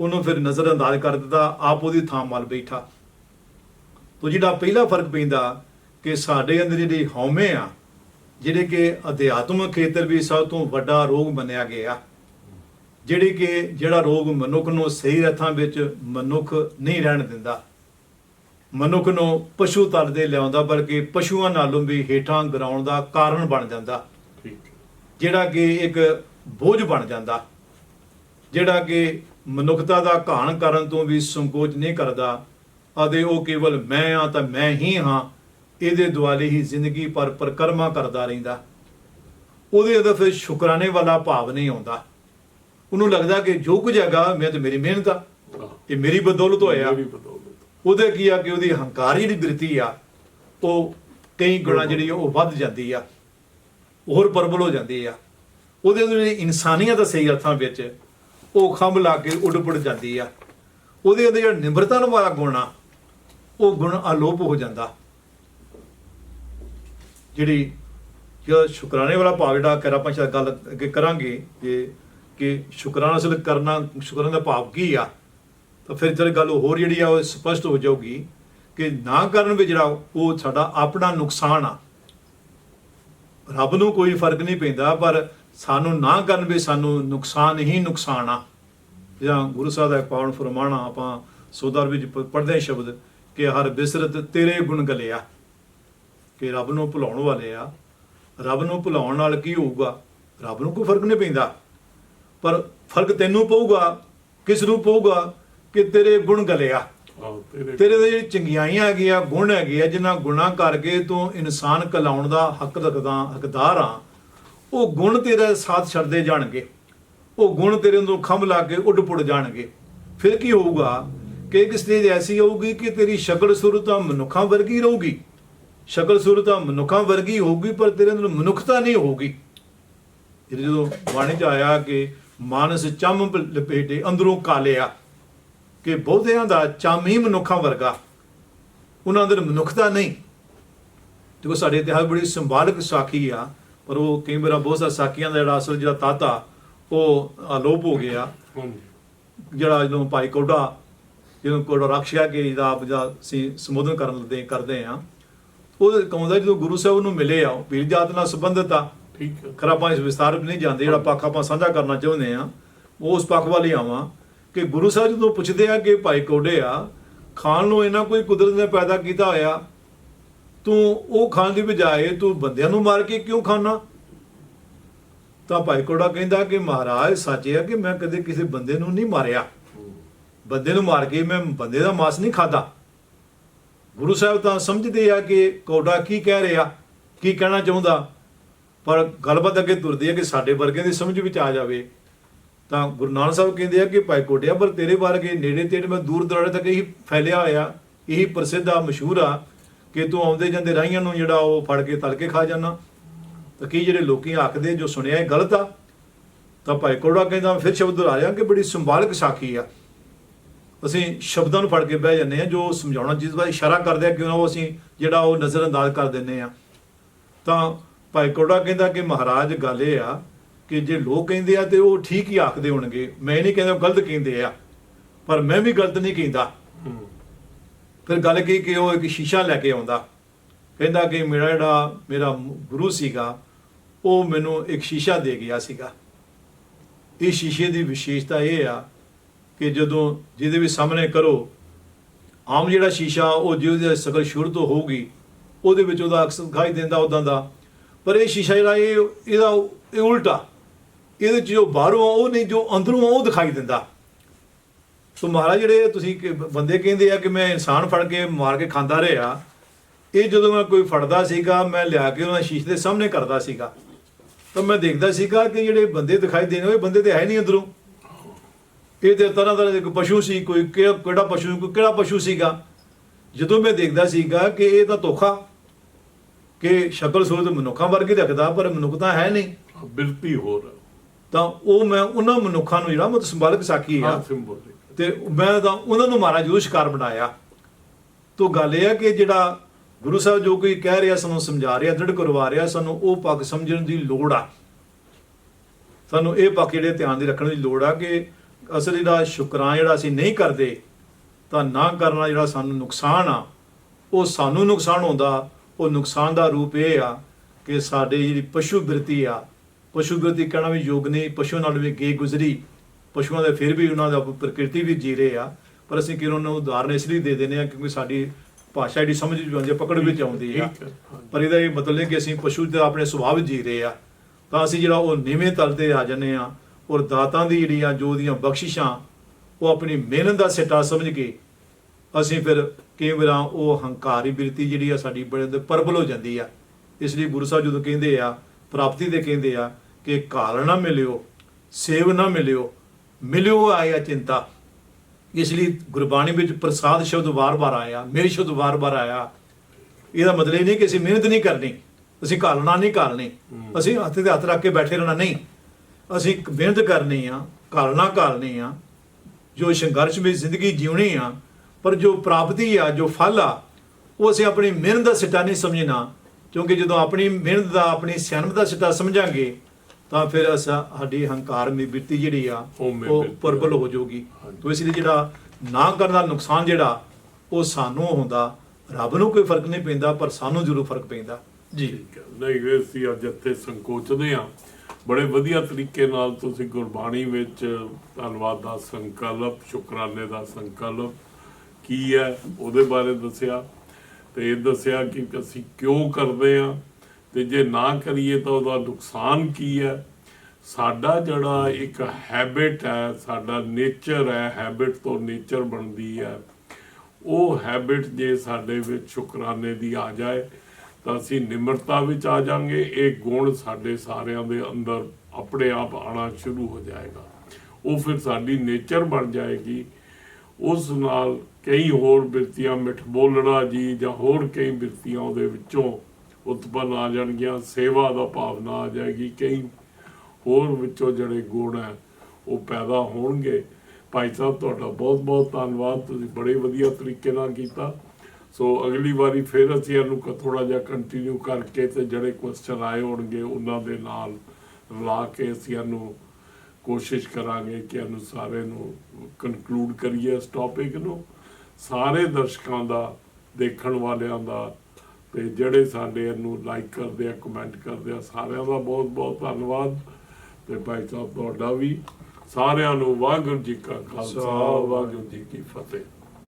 ਉਹਨੂੰ ਫਿਰ ਨਜ਼ਰ ਅੰਦਾਜ਼ ਕਰ ਦਿੱਤਾ ਆਪ ਉਹਦੀ ਥਾਂ ਮਲ ਬੈਠਾ। ਤੋ ਜਿਹੜਾ ਪਹਿਲਾ ਫ਼ਰਕ ਪੈਂਦਾ ਕਿ ਸਾਡੇ ਅੰਦਰ ਜਿਹੜੀ ਹਉਮੈ ਆ ਜਿਹੜੇ ਕਿ ਅਧਿਆਤਮਿਕ ਖੇਤਰ ਵੀ ਸਭ ਤੋਂ ਵੱਡਾ ਰੋਗ ਮੰਨਿਆ ਗਿਆ। ਜਿਹੜੀ ਕਿ ਜਿਹੜਾ ਰੋਗ ਮਨੁੱਖ ਨੂੰ ਸਹੀ ਰਥਾਂ ਵਿੱਚ ਮਨੁੱਖ ਨਹੀਂ ਰਹਿਣ ਦਿੰਦਾ। ਮਨੁੱਖ ਨੂੰ ਪਸ਼ੂ ਤਲ ਦੇ ਲਿਆਉਂਦਾ ਬਲਕਿ ਪਸ਼ੂਆਂ ਨਾਲੋਂ ਵੀ ਹੇਠਾਂ ਗਰਾਉਣ ਦਾ ਕਾਰਨ ਬਣ ਜਾਂਦਾ। ਜਿਹੜਾ ਕਿ ਇੱਕ ਬੋਝ ਬਣ ਜਾਂਦਾ। ਜਿਹੜਾ ਕਿ ਮਨੁੱਖਤਾ ਦਾ ਘਾਣ ਕਰਨ ਤੋਂ ਵੀ ਸੰਕੋਚ ਨਹੀਂ ਕਰਦਾ ਅਤੇ ਉਹ ਕੇਵਲ ਮੈਂ ਆ ਤਾਂ ਮੈਂ ਹੀ ਹਾਂ ਇਹਦੇ ਦੁਆਲੇ ਹੀ ਜ਼ਿੰਦਗੀ ਪਰ ਪਰਕਰਮਾ ਕਰਦਾ ਰਹਿੰਦਾ। ਉਹਦੇ ਅੰਦਰ ਫਿਰ ਸ਼ੁਕਰਾਨੇ ਵਾਲਾ ਭਾਵ ਨਹੀਂ ਆਉਂਦਾ। ਉਹਨੂੰ ਲੱਗਦਾ ਕਿ ਜੋ ਕੁਝ ਹੈਗਾ ਮੈਂ ਤਾਂ ਮੇਰੀ ਮਿਹਨਤ ਆ। ਇਹ ਮੇਰੀ ਬਦੌਲਤ ਹੋਇਆ। ਉਹਦੇ ਕੀ ਆ ਕਿ ਉਹਦੀ ਹੰਕਾਰ ਜਿਹੜੀ ਬਿਰਤੀ ਆ ਉਹ ਕਈ ਗੁਣਾ ਜਿਹੜੀ ਉਹ ਵੱਧ ਜਾਂਦੀ ਆ। ਹੋਰ ਪਰਬਲ ਹੋ ਜਾਂਦੀ ਆ। ਉਹਦੇ ਅੰਦਰ ਜਿਹੜੀ ਇਨਸਾਨੀਅਤ ਦਾ ਸਹੀ ਅਰਥਾਂ ਵਿੱਚ ਉਹ ਖੰਭ ਲਾ ਕੇ ਉੱਡ ਪੁੱਡ ਜਾਂਦੀ ਆ। ਉਹਦੇ ਅੰਦਰ ਜਿਹੜਾ ਨਿਮਰਤਾ ਵਾਲਾ ਗੁਣ ਆ, ਉਹ ਗੁਣ ਅਲੋਪ ਹੋ ਜਾਂਦਾ। ਜਿਹੜੀ ਜਿਹੜਾ ਸ਼ੁਕਰਾਨੇ ਵਾਲਾ ਭਾਵ ਜਿਹੜਾ ਕਰ ਆਪਾਂ ਸ਼ਾਇਦ ਗੱਲ ਅੱਗੇ ਕਰਾਂਗੇ, ਜੇ ਕਿ ਸ਼ੁਕਰਾਨਾ ਅਸਲ ਕਰਨਾ, ਸ਼ੁਕਰਾਨੇ ਦਾ ਭਾਵ ਕੀ ਆ, ਤਾਂ ਫਿਰ ਜਿਹੜੀ ਗੱਲ ਹੋਰ ਜਿਹੜੀ ਆ ਉਹ ਸਪਸ਼ਟ ਹੋ ਜਾਊਗੀ ਕਿ ਨਾ ਕਰਨ ਵਿੱਚ ਜਿਹੜਾ ਉਹ ਸਾਡਾ ਆਪਣਾ ਨੁਕਸਾਨ ਆ। ਰੱਬ ਨੂੰ ਕੋਈ ਫ਼ਰਕ ਨਹੀਂ ਪੈਂਦਾ, ਪਰ ਸਾਨੂੰ ਨਾ ਕਰਨ ਵਿੱਚ ਸਾਨੂੰ ਨੁਕਸਾਨ ਹੀ ਨੁਕਸਾਨ ਆ। ਜਾਂ ਗੁਰੂ ਸਾਹਿਬ ਦਾ ਪਾਵਨ ਫਰਮਾਨਾ ਆਪਾਂ ਸੋਦਰ ਵਿੱਚ ਪ- ਪੜ੍ਹਦੇ ਹਾਂ ਸ਼ਬਦ ਕਿ ਹਰ ਬਿਸਰਤ ਤੇਰੇ ਗੁਣ ਗਲਿਆ ਕਿ ਰੱਬ ਨੂੰ ਭੁਲਾਉਣ ਵਾਲੇ ਆ। ਰੱਬ ਨੂੰ ਭੁਲਾਉਣ ਨਾਲ ਕੀ ਹੋਊਗਾ? ਰੱਬ ਨੂੰ ਕੋਈ ਫ਼ਰਕ ਨਹੀਂ ਪੈਂਦਾ। ਪਰ ਫ਼ਰਕ ਤੈਨੂੰ ਪਊਗਾ ਕਿਸ ਨੂੰ ਪਊਗਾ? ਕਿ ਤੇਰੇ ਗੁਣ ਗਲਿਆ ਤੇਰੇ ਦੇ ਜਿਹੜੀ ਚੰਗਿਆਈਆਂ ਹੈਗੀਆਂ ਗੁਣ ਹੈਗੇ ਆ ਜਿਨ੍ਹਾਂ ਗੁਣਾ ਕਰਕੇ ਤੂੰ ਇਨਸਾਨ ਕਲਾਉਣ ਦਾ ਹੱਕ ਰੱਖਦਾ ਹੱਕਦਾਰ ਆ। ਉਹ ਗੁਣ ਤੇਰਾ ਸਾਥ ਛੱਡਦੇ ਜਾਣਗੇ। ਉਹ ਗੁਣ ਤੇਰੇ ਅੰਦਰੋਂ ਖੰਭ ਲਾ ਕੇ ਉੱਡ ਪੁੱਡ ਜਾਣਗੇ। ਫਿਰ ਕੀ ਹੋਊਗਾ ਕਿ ਇੱਕ ਸਟੇਜ ਐਸੀ ਹੋਊਗੀ ਕਿ ਤੇਰੀ ਸ਼ਕਲ ਸੂਰਤ ਆ ਮਨੁੱਖਾਂ ਵਰਗੀ ਰਹੂਗੀ। ਸ਼ਕਲ ਸੂਰਤ ਆ ਮਨੁੱਖਾਂ ਵਰਗੀ ਹੋਊਗੀ, ਪਰ ਤੇਰੇ ਅੰਦਰ ਮਨੁੱਖਤਾ ਨਹੀਂ ਹੋਊਗੀ। ਜਦੋਂ ਬਾਣੀ ਚ ਆਇਆ ਕਿ ਮਾਨਸ ਚੰਮ ਲਪੇਟੇ ਅੰਦਰੋਂ ਕਾਲਿਆ, ਕਿ ਬਹੁਤਿਆਂ ਦਾ ਚੰਮ ਹੀ ਮਨੁੱਖਾਂ ਵਰਗਾ। ਉਹਨਾਂ ਅੰਦਰ ਮਨੁੱਖਤਾ ਨਹੀਂ। ਦੇਖੋ, ਸਾਡੇ ਇਤਿਹਾਸ ਬੜੀ ਸੰਭਾਲਕ ਸਾਖੀ ਆ। ਪਰ ਉਹ ਕਈ ਵਾਰ ਬਹੁਤ ਸਾਰੀਆਂ ਸਾਖੀਆਂ ਦਾ ਜਿਹੜਾ ਅਸਲ ਜਿਹੜਾ ਤਾਤਾ ਉਹ ਅਲੋਪ ਹੋ ਗਿਆ। ਹਾਂਜੀ। ਜਿਹੜਾ ਜਦੋਂ ਭਾਈ ਕੋਡਾ ਜਦੋਂ ਕੋਡਾ ਰੱਖਿਆ ਕੇ ਇਹਦਾ ਆਪ ਦਾ ਅਸੀਂ ਸੰਬੋਧਨ ਕਰਨ ਲੱਦੇ ਕਰਦੇ ਆ ਉਹ ਕਹਉਂਦਾ ਜਦੋਂ ਗੁਰੂ ਸਾਹਿਬ ਨੂੰ ਮਿਲੇ ਆ ਪੀਰ ਜਾਤ ਨਾਲ ਸੰਬੰਧਿਤ ਆ। ਠੀਕ ਹੈ ਖਰਾ ਆਪਾਂ ਇਸ ਵਿਸਤਾਰ ਵਿੱਚ ਨਹੀਂ ਜਾਂਦੇ ਜਿਹੜਾ ਪੱਖ ਆਪਾਂ ਸਾਂਝਾ ਕਰਨਾ ਚਾਹੁੰਦੇ ਆ ਉਹ ਉਸ ਪੱਖ ਵੱਲ ਆਵਾਂ ਕਿ ਗੁਰੂ ਸਾਹਿਬ ਜਦੋਂ ਪੁੱਛਦੇ ਆ ਕਿ ਭਾਈ ਕੋਡੇ ਆ ਖਾਣ ਨੂੰ ਇਹਨਾਂ ਕੋਈ ਕੁਦਰਤ ਨੇ ਪੈਦਾ ਕੀਤਾ ਹੋਇਆ ਤੂੰ ਉਹ ਖਾਣ ਦੀ ਬਜਾਏ ਤੂੰ ਬੰਦਿਆਂ ਨੂੰ ਮਾਰ ਕੇ ਕਿਉਂ ਖਾਣਾ ਤਾਂ ਭਾਈ ਕੋੜਾ ਕਹਿੰਦਾ ਕਿ ਮਹਾਰਾਜ, ਸੱਚ ਇਹ ਆ ਕਿ ਮੈਂ ਕਦੇ ਕਿਸੇ ਬੰਦੇ ਨੂੰ ਨਹੀਂ ਮਾਰਿਆ। ਬੰਦੇ ਨੂੰ ਮਾਰ ਕੇ ਮੈਂ ਬੰਦੇ ਦਾ ਮਾਸ ਨਹੀਂ ਖਾਦਾ ਗੁਰੂ ਸਾਹਿਬ ਤਾਂ ਸਮਝਦੇ ਆ ਕਿ ਕੋਡਾ ਕੀ ਕਹਿ ਰਿਹਾ, ਕੀ ਕਹਿਣਾ ਚਾਹੁੰਦਾ। ਪਰ ਗੱਲਬਾਤ ਅੱਗੇ ਤੁਰਦੀ ਹੈ ਕਿ ਸਾਡੇ ਵਰਗੇ ਦੀ ਸਮਝ ਵਿੱਚ ਆ ਜਾਵੇ। ਤਾਂ ਗੁਰੂ ਨਾਨਕ ਸਾਹਿਬ ਕਹਿੰਦੇ ਆ ਕਿ ਭਾਈ ਕੋਟਿਆ, ਪਰ ਤੇਰੇ ਵਰਗੇ ਨੇੜੇ ਤੇੜੇ ਮੈਂ ਦੂਰ ਦਰਾੜੇ ਤੱਕ ਇਹੀ ਫੈਲਿਆ ਹੋਇਆ, ਇਹੀ ਪ੍ਰਸਿੱਧ ਆ, ਮਸ਼ਹੂਰ ਆ। ਕਿ ਤੂੰ ਆਉਂਦੇ ਜਾਂਦੇ ਰਾਹੀਆਂ ਨੂੰ ਜਿਹੜਾ ਉਹ ਫੜ ਕੇ ਤਲ ਕੇ ਖਾ ਜਾਣਾ ਤਾਂ ਕੀ ਜਿਹੜੇ ਲੋਕੀ ਆਖਦੇ ਜੋ ਸੁਣਿਆ ਇਹ ਗਲਤ ਆ? ਤਾਂ ਭਾਈ ਕੋੜਾ ਕਹਿੰਦਾ, ਫਿਰ ਸ਼ਬਦ ਦੁਹਰਾਇਆ ਕਿ ਬੜੀ ਸੰਭਾਲਕ ਸਾਖੀ ਆ। ਅਸੀਂ ਸ਼ਬਦਾਂ ਨੂੰ ਫੜ ਕੇ ਬਹਿ ਜਾਂਦੇ ਆ ਜੋ ਸਮਝਾਉਣਾ ਜਿਸ ਵਾਰ ਇਸ਼ਾਰਾ ਕਰਦੇ ਆ, ਕਿਉਂ ਨਾ ਉਹ ਅਸੀਂ ਜਿਹੜਾ ਉਹ ਨਜ਼ਰਅੰਦਾਜ਼ ਕਰ ਦਿੰਦੇ ਆ ਤਾਂ ਭਾਈ ਕੋੜਾ ਕਹਿੰਦਾ ਕਿ ਮਹਾਰਾਜ, ਗੱਲ ਇਹ ਆ ਕਿ ਜੇ ਲੋਕ ਕਹਿੰਦੇ ਆ ਤੇ ਉਹ ਠੀਕ ਹੀ ਆਖਦੇ ਹੋਣਗੇ। ਮੈਂ ਨਹੀਂ ਕਹਿੰਦਾ ਉਹ ਗਲਤ ਕਹਿੰਦੇ ਆ, ਪਰ ਮੈਂ ਵੀ ਗਲਤ ਨਹੀਂ ਕਹਿੰਦਾ। ਫਿਰ ਗੱਲ ਕੀ ਕਿ ਉਹ ਇੱਕ ਸ਼ੀਸ਼ਾ ਲੈ ਕੇ ਆਉਂਦਾ। ਕਹਿੰਦਾ ਕਿ ਮੇਰਾ ਜਿਹੜਾ ਮੇਰਾ ਗੁਰੂ ਸੀਗਾ, ਉਹ ਮੈਨੂੰ ਇੱਕ ਸ਼ੀਸ਼ਾ ਦੇ ਗਿਆ ਸੀਗਾ। ਇਹ ਸ਼ੀਸ਼ੇ ਦੀ ਵਿਸ਼ੇਸ਼ਤਾ ਇਹ ਆ ਕਿ ਜਦੋਂ ਜਿਹਦੇ ਵੀ ਸਾਹਮਣੇ ਕਰੋ, ਆਮ ਜਿਹੜਾ ਸ਼ੀਸ਼ਾ, ਉਹ ਜਿਹਦੇ ਸ਼ਕਲ ਸ਼ੁਰੂ ਤੋਂ ਹੋਊਗੀ, ਉਹਦੇ ਵਿੱਚ ਉਹਦਾ ਅਕਸਰ ਦਿਖਾਈ ਦਿੰਦਾ ਉਦਾਂ ਦਾ। ਪਰ ਇਹ ਸ਼ੀਸ਼ਾ ਜਿਹੜਾ ਇਹ, ਇਹਦਾ ਇਹ ਉਲਟਾ, ਇਹਦੇ 'ਚ ਜੋ ਬਾਹਰੋਂ ਆ ਉਹ ਨਹੀਂ, ਜੋ ਅੰਦਰੋਂ ਆ ਉਹ ਦਿਖਾਈ ਦਿੰਦਾ। ਸੋ ਮਹਾਰਾਜ ਜਿਹੜੇ ਤੁਸੀਂ ਬੰਦੇ ਕਹਿੰਦੇ ਆ ਕਿ ਮੈਂ ਇਨਸਾਨ ਫੜ ਕੇ ਮਾਰ ਕੇ ਖਾਂਦਾ ਰਿਹਾ ਇਹ ਜਦੋਂ ਮੈਂ ਕੋਈ ਫੜਦਾ ਸੀਗਾ ਮੈਂ ਲਿਆ ਕੇ ਉਹਨਾਂ ਸ਼ੀਸ਼ੇ ਦੇ ਸਾਹਮਣੇ ਕਰਦਾ ਸੀਗਾ ਤਾਂ ਮੈਂ ਦੇਖਦਾ ਸੀਗਾ ਕਿ ਜਿਹੜੇ ਬੰਦੇ ਦਿਖਾਈ ਦੇਣੇ ਉਹ ਬੰਦੇ ਤੇ ਹੈ ਨਹੀਂ ਅੰਦਰੋਂ। ਇਹ ਤੇ ਤਰ੍ਹਾਂ ਤਰ੍ਹਾਂ ਦੇ ਕੋਈ ਪਸ਼ੂ ਸੀ ਕੋਈ ਕਿਹੜਾ ਪਸ਼ੂ ਕੋਈ ਕਿਹੜਾ ਪਸ਼ੂ ਸੀਗਾ। ਜਦੋਂ ਮੈਂ ਦੇਖਦਾ ਸੀਗਾ ਕਿ ਇਹ ਤਾਂ ਧੋਖਾ ਕਿ ਸ਼ਕਲ ਸੂਰਤ ਮਨੁੱਖਾਂ ਵਰਗੀ ਰੱਖਦਾ ਪਰ ਮਨੁੱਖਤਾ ਹੈ ਨਹੀਂ। ਬਿਰਤੀ ਹੋਰ। ਤਾਂ ਉਹ ਮੈਂ ਉਹਨਾਂ ਮਨੁੱਖਾਂ ਨੂੰ ਜਿਹੜਾ ਮਤ ਸੰਭਾਲਕ ਸਾਖੀ ਆ। ਸਿੰਬੋਲਿਕ ਤੇ ਮੈਂ ਤਾਂ ਉਹਨਾਂ ਨੂੰ ਮਹਾਰਾਜ ਜ਼ਰੂਰ ਸ਼ਿਕਾਰ ਬਣਾਇਆ। ਤੋਂ ਗੱਲ ਇਹ ਆ ਕਿ ਜਿਹੜਾ ਗੁਰੂ ਸਾਹਿਬ ਜੋ ਕੋਈ ਕਹਿ ਰਿਹਾ, ਸਾਨੂੰ ਸਮਝਾ ਰਿਹਾ, ਦ੍ਰਿੜ ਕਰਵਾ ਰਿਹਾ, ਸਾਨੂੰ ਉਹ ਪੱਖ ਸਮਝਣ ਦੀ ਲੋੜ ਆ। ਸਾਨੂੰ ਇਹ ਪੱਖ ਜਿਹੜੇ ਧਿਆਨ ਦੇ ਰੱਖਣ ਦੀ ਲੋੜ ਆ ਕਿ ਅਸਲ ਜਿਹੜਾ ਸ਼ੁਕਰਾਂ ਜਿਹੜਾ ਅਸੀਂ ਨਹੀਂ ਕਰਦੇ, ਤਾਂ ਨਾ ਕਰਨਾ ਜਿਹੜਾ ਸਾਨੂੰ ਨੁਕਸਾਨ ਆ। ਉਹ ਸਾਨੂੰ ਨੁਕਸਾਨ ਹੁੰਦਾ, ਉਹ ਨੁਕਸਾਨ ਦਾ ਰੂਪ ਇਹ ਆ ਕਿ ਸਾਡੇ ਜਿਹੜੀ ਪਸ਼ੂ ਬਿਰਤੀ ਆ ਪਸ਼ੂ ਬਿਰਤੀ ਕਹਿਣਾ ਵੀ ਯੋਗ ਨਹੀਂ ਪਸ਼ੂ ਨਾਲ ਵੀ ਗੇ ਗੁਜ਼ਰੀ। ਪਸ਼ੂਆਂ ਦੇ ਫਿਰ ਵੀ ਉਹਨਾਂ ਦਾ ਪ੍ਰਕਿਰਤੀ ਵੀ ਜੀ ਰਹੇ ਆ ਪਰ ਅਸੀਂ ਕਿਰਨ ਨੂੰ ਉਦਾਹਰਨ ਇਸ ਲਈ ਦੇ ਦਿੰਦੇ ਆ ਕਿਉਂਕਿ ਸਾਡੀ ਭਾਸ਼ਾ ਜਿਹੜੀ ਸਮਝ ਵਿੱਚ ਆਉਂਦੀ ਆ ਪਕੜ ਵਿੱਚ ਆਉਂਦੀ ਆ ਹੈ। ਪਰ ਇਹਦਾ ਇਹ ਮਤਲਬ ਨਹੀਂ ਕਿ ਅਸੀਂ ਪਸ਼ੂ ਤੇ ਆਪਣੇ ਸੁਭਾਅ ਵਿੱਚ ਜੀ ਰਹੇ ਆ। ਤਾਂ ਅਸੀਂ ਜਿਹੜਾ ਉਹ ਨੀਵੇਂ ਤਲ ਤੇ ਆ ਜੰਨੇ ਆ ਔਰ ਦਾਤਾਂ ਦੀ ਜਿਹੜੀਆਂ ਜੋ ਦੀਆਂ ਬਖਸ਼ਿਸ਼ਾਂ ਉਹ ਆਪਣੀ ਮਿਹਨਤ ਦਾ ਸਿੱਟਾ ਸਮਝ ਕੇ ਅਸੀਂ ਫਿਰ ਕਈ ਵਾਰਾਂ ਉਹ ਹੰਕਾਰੀ ਬਿਰਤੀ ਜਿਹੜੀ ਆ ਸਾਡੀ ਬੜੇ ਅੰਦਰ ਪਰਬਲ ਹੋ ਜਾਂਦੀ ਆ। ਇਸ ਲਈ ਗੁਰੂ ਸਾਹਿਬ ਜਦੋਂ ਕਹਿੰਦੇ ਆ ਪ੍ਰਾਪਤੀ ਦੇ ਕਹਿੰਦੇ ਆ ਕਿ ਘਾਲ ਨਾ ਮਿਲਿਓ ਸੇਵ ਨਾ ਮਿਲਿਓ ਮਿਲਿਓ ਆਇਆ ਚਿੰਤਾ। ਇਸ ਲਈ ਗੁਰਬਾਣੀ ਵਿੱਚ ਪ੍ਰਸਾਦ ਸ਼ਬਦ ਵਾਰ-ਵਾਰ ਆਇਆ ਮੇਰੀ ਸ਼ਬਦ ਵਾਰ-ਵਾਰ ਆਇਆ। ਇਹਦਾ ਮਤਲਬ ਇਹ ਨਹੀਂ ਕਿ ਅਸੀਂ ਮਿਹਨਤ ਨਹੀਂ ਕਰਨੀ ਅਸੀਂ ਘਾਲਣਾ ਨਹੀਂ ਘਾਲਣੀ ਅਸੀਂ ਹੱਥ ਤੇ ਹੱਥ ਰੱਖ ਕੇ ਬੈਠੇ ਰਹਿਣਾ ਨਹੀਂ। ਅਸੀਂ ਮਿਹਨਤ ਕਰਨੀ ਆ ਘਾਲਣਾ ਘਾਲਣੀ ਆ ਜੋ ਸੰਘਰਸ਼ ਵਿੱਚ ਜ਼ਿੰਦਗੀ ਜਿਉਣੀ ਆ ਪਰ ਜੋ ਪ੍ਰਾਪਤੀ ਆ ਜੋ ਫਲ ਆ ਉਹ ਅਸੀਂ ਆਪਣੀ ਮਿਹਨਤ ਦਾ ਸਿੱਟਾ ਨਹੀਂ ਸਮਝਣਾ। ਕਿਉਂਕਿ ਜਦੋਂ ਆਪਣੀ ਮਿਹਨਤ ਦਾ ਆਪਣੀ ਸਿਆਣਪ ਦਾ ਸਿੱਟਾ ਸਮਝਾਂਗੇ ਤਾਂ ਫਿਰ ਅਸਾਂ ਸਾਡੀ ਹੰਕਾਰ ਮੀ ਬਿਰਤੀ ਜਿਹੜੀ ਆ ਉਹ ਪਰਬਲ ਹੋ ਜਾਊਗੀ। ਤੋ ਇਸ ਲਈ ਜਿਹੜਾ ਨਾ ਕਰਨ ਦਾ ਨੁਕਸਾਨ ਜਿਹੜਾ ਉਹ ਸਾਨੂੰ ਹੁੰਦਾ। ਰੱਬ ਨੂੰ ਕੋਈ ਫ਼ਰਕ ਨਹੀਂ ਪੈਂਦਾ ਪਰ ਸਾਨੂੰ ਜ਼ਰੂਰ ਫ਼ਰਕ ਪੈਂਦਾ। ਜੀ। ਨਹੀਂ ਇਹ ਅਸੀਂ ਅੱਜ ਇੱਥੇ ਸੰਕੋਚਦੇ ਆ ਬੜੇ ਵਧੀਆ ਤਰੀਕੇ ਨਾਲ ਤੁਸੀਂ ਗੁਰਬਾਣੀ ਵਿੱਚ ਧੰਨਵਾਦ ਦਾ ਸੰਕਲਪ ਸ਼ੁਕਰਾਨੇ ਦਾ ਸੰਕਲਪ ਕੀ ਹੈ ਉਹਦੇ ਬਾਰੇ ਦੱਸਿਆ। ਤੇ ਇਹ ਦੱਸਿਆ ਕਿ ਅਸੀਂ ਕਿਉਂ ਕਰਦੇ ਆ ਤੇ ਜੇ ਨਾ ਕਰੀਏ ਤਾਂ ਉਹਦਾ ਨੁਕਸਾਨ ਕੀ ਹੈ? ਸਾਡਾ ਜਿਹੜਾ ਇੱਕ ਹੈਬਿਟ ਹੈ, ਸਾਡਾ ਨੇਚਰ ਹੈ ਹੈਬਿਟ ਤੋਂ ਨੇਚਰ ਬਣਦੀ ਹੈ। ਉਹ ਹੈਬਿਟ ਜੇ ਸਾਡੇ ਵਿੱਚ ਸ਼ੁਕਰਾਨੇ ਦੀ ਆ ਜਾਏ, ਤਾਂ ਅਸੀਂ ਨਿਮਰਤਾ ਵਿੱਚ ਆ ਜਾਾਂਗੇ। ਇਹ ਗੁਣ ਸਾਡੇ ਸਾਰਿਆਂ ਦੇ ਅੰਦਰ ਆਪਣੇ ਆਪ ਆਣਾ ਸ਼ੁਰੂ ਹੋ ਜਾਏਗਾ। ਉਹ ਫਿਰ ਸਾਡੀ ਨੇਚਰ ਬਣ ਜਾਏਗੀ। ਉਸ ਨਾਲ ਕਈ ਹੋਰ ਬਿਰਤੀਆਂ ਮਿੱਠ ਬੋਲਣਾ ਜੀ ਜਾਂ ਹੋਰ ਕਈ ਬਿਰਤੀਆਂ ਉਹਦੇ ਵਿੱਚੋਂ ਉਤਪੰਨ ਆ ਜਾਣਗੀਆਂ, ਸੇਵਾ ਦਾ ਭਾਵਨਾ ਆ ਜਾਏਗੀ, ਕਈ ਹੋਰ ਵਿੱਚੋਂ ਜਿਹੜੇ ਗੁਣ ਹੈ, ਉਹ ਪੈਦਾ ਹੋਣਗੇ। ਭਾਈ ਸਾਹਿਬ, ਤੁਹਾਡਾ ਬਹੁਤ ਬਹੁਤ ਧੰਨਵਾਦ, ਤੁਸੀਂ ਬੜੇ ਵਧੀਆ ਤਰੀਕੇ ਨਾਲ ਕੀਤਾ। ਸੋ ਅਗਲੀ ਵਾਰੀ ਫਿਰ ਅਸੀਂ ਇਹਨੂੰ ਥੋੜਾ ਜਿਹਾ ਕੰਟੀਨਿਊ ਕਰਕੇ ਤੇ ਜਿਹੜੇ ਕੁਐਸਚਨ ਆਏ ਹੋਣਗੇ, ਉਹਨਾਂ ਦੇ ਨਾਲ ਰਲਾ ਕੇ ਅਸੀਂ ਇਹਨੂੰ ਕੋਸ਼ਿਸ਼ ਕਰਾਂਗੇ ਕਿ ਇਹਨੂੰ ਸਾਰੇ ਨੂੰ ਕਨਕਲੂਡ ਕਰੀਏ ਇਸ ਟੌਪਿਕ ਨੂੰ। ਸਾਰੇ ਦਰਸ਼ਕਾਂ ਦਾ, ਦੇਖਣ ਵਾਲਿਆਂ ਦਾ ਤੇ ਜਿਹੜੇ ਸਾਡੇ ਇਹਨੂੰ ਲਾਈਕ ਕਰਦੇ ਆ ਕਮੈਂਟ ਕਰਦੇ ਆ ਸਾਰਿਆਂ ਦਾ ਬਹੁਤ ਬਹੁਤ ਧੰਨਵਾਦ। ਤੇ ਭਾਈ ਸਾਹਿਬ ਤੁਹਾਡਾ ਵੀ ਸਾਰਿਆਂ ਨੂੰ ਵਾਹਿਗੁਰੂ ਜੀ ਕਾ ਖਾਲਸਾ ਵਾਹਿਗੁਰੂ ਜੀ ਕੀ ਫਤਿਹ।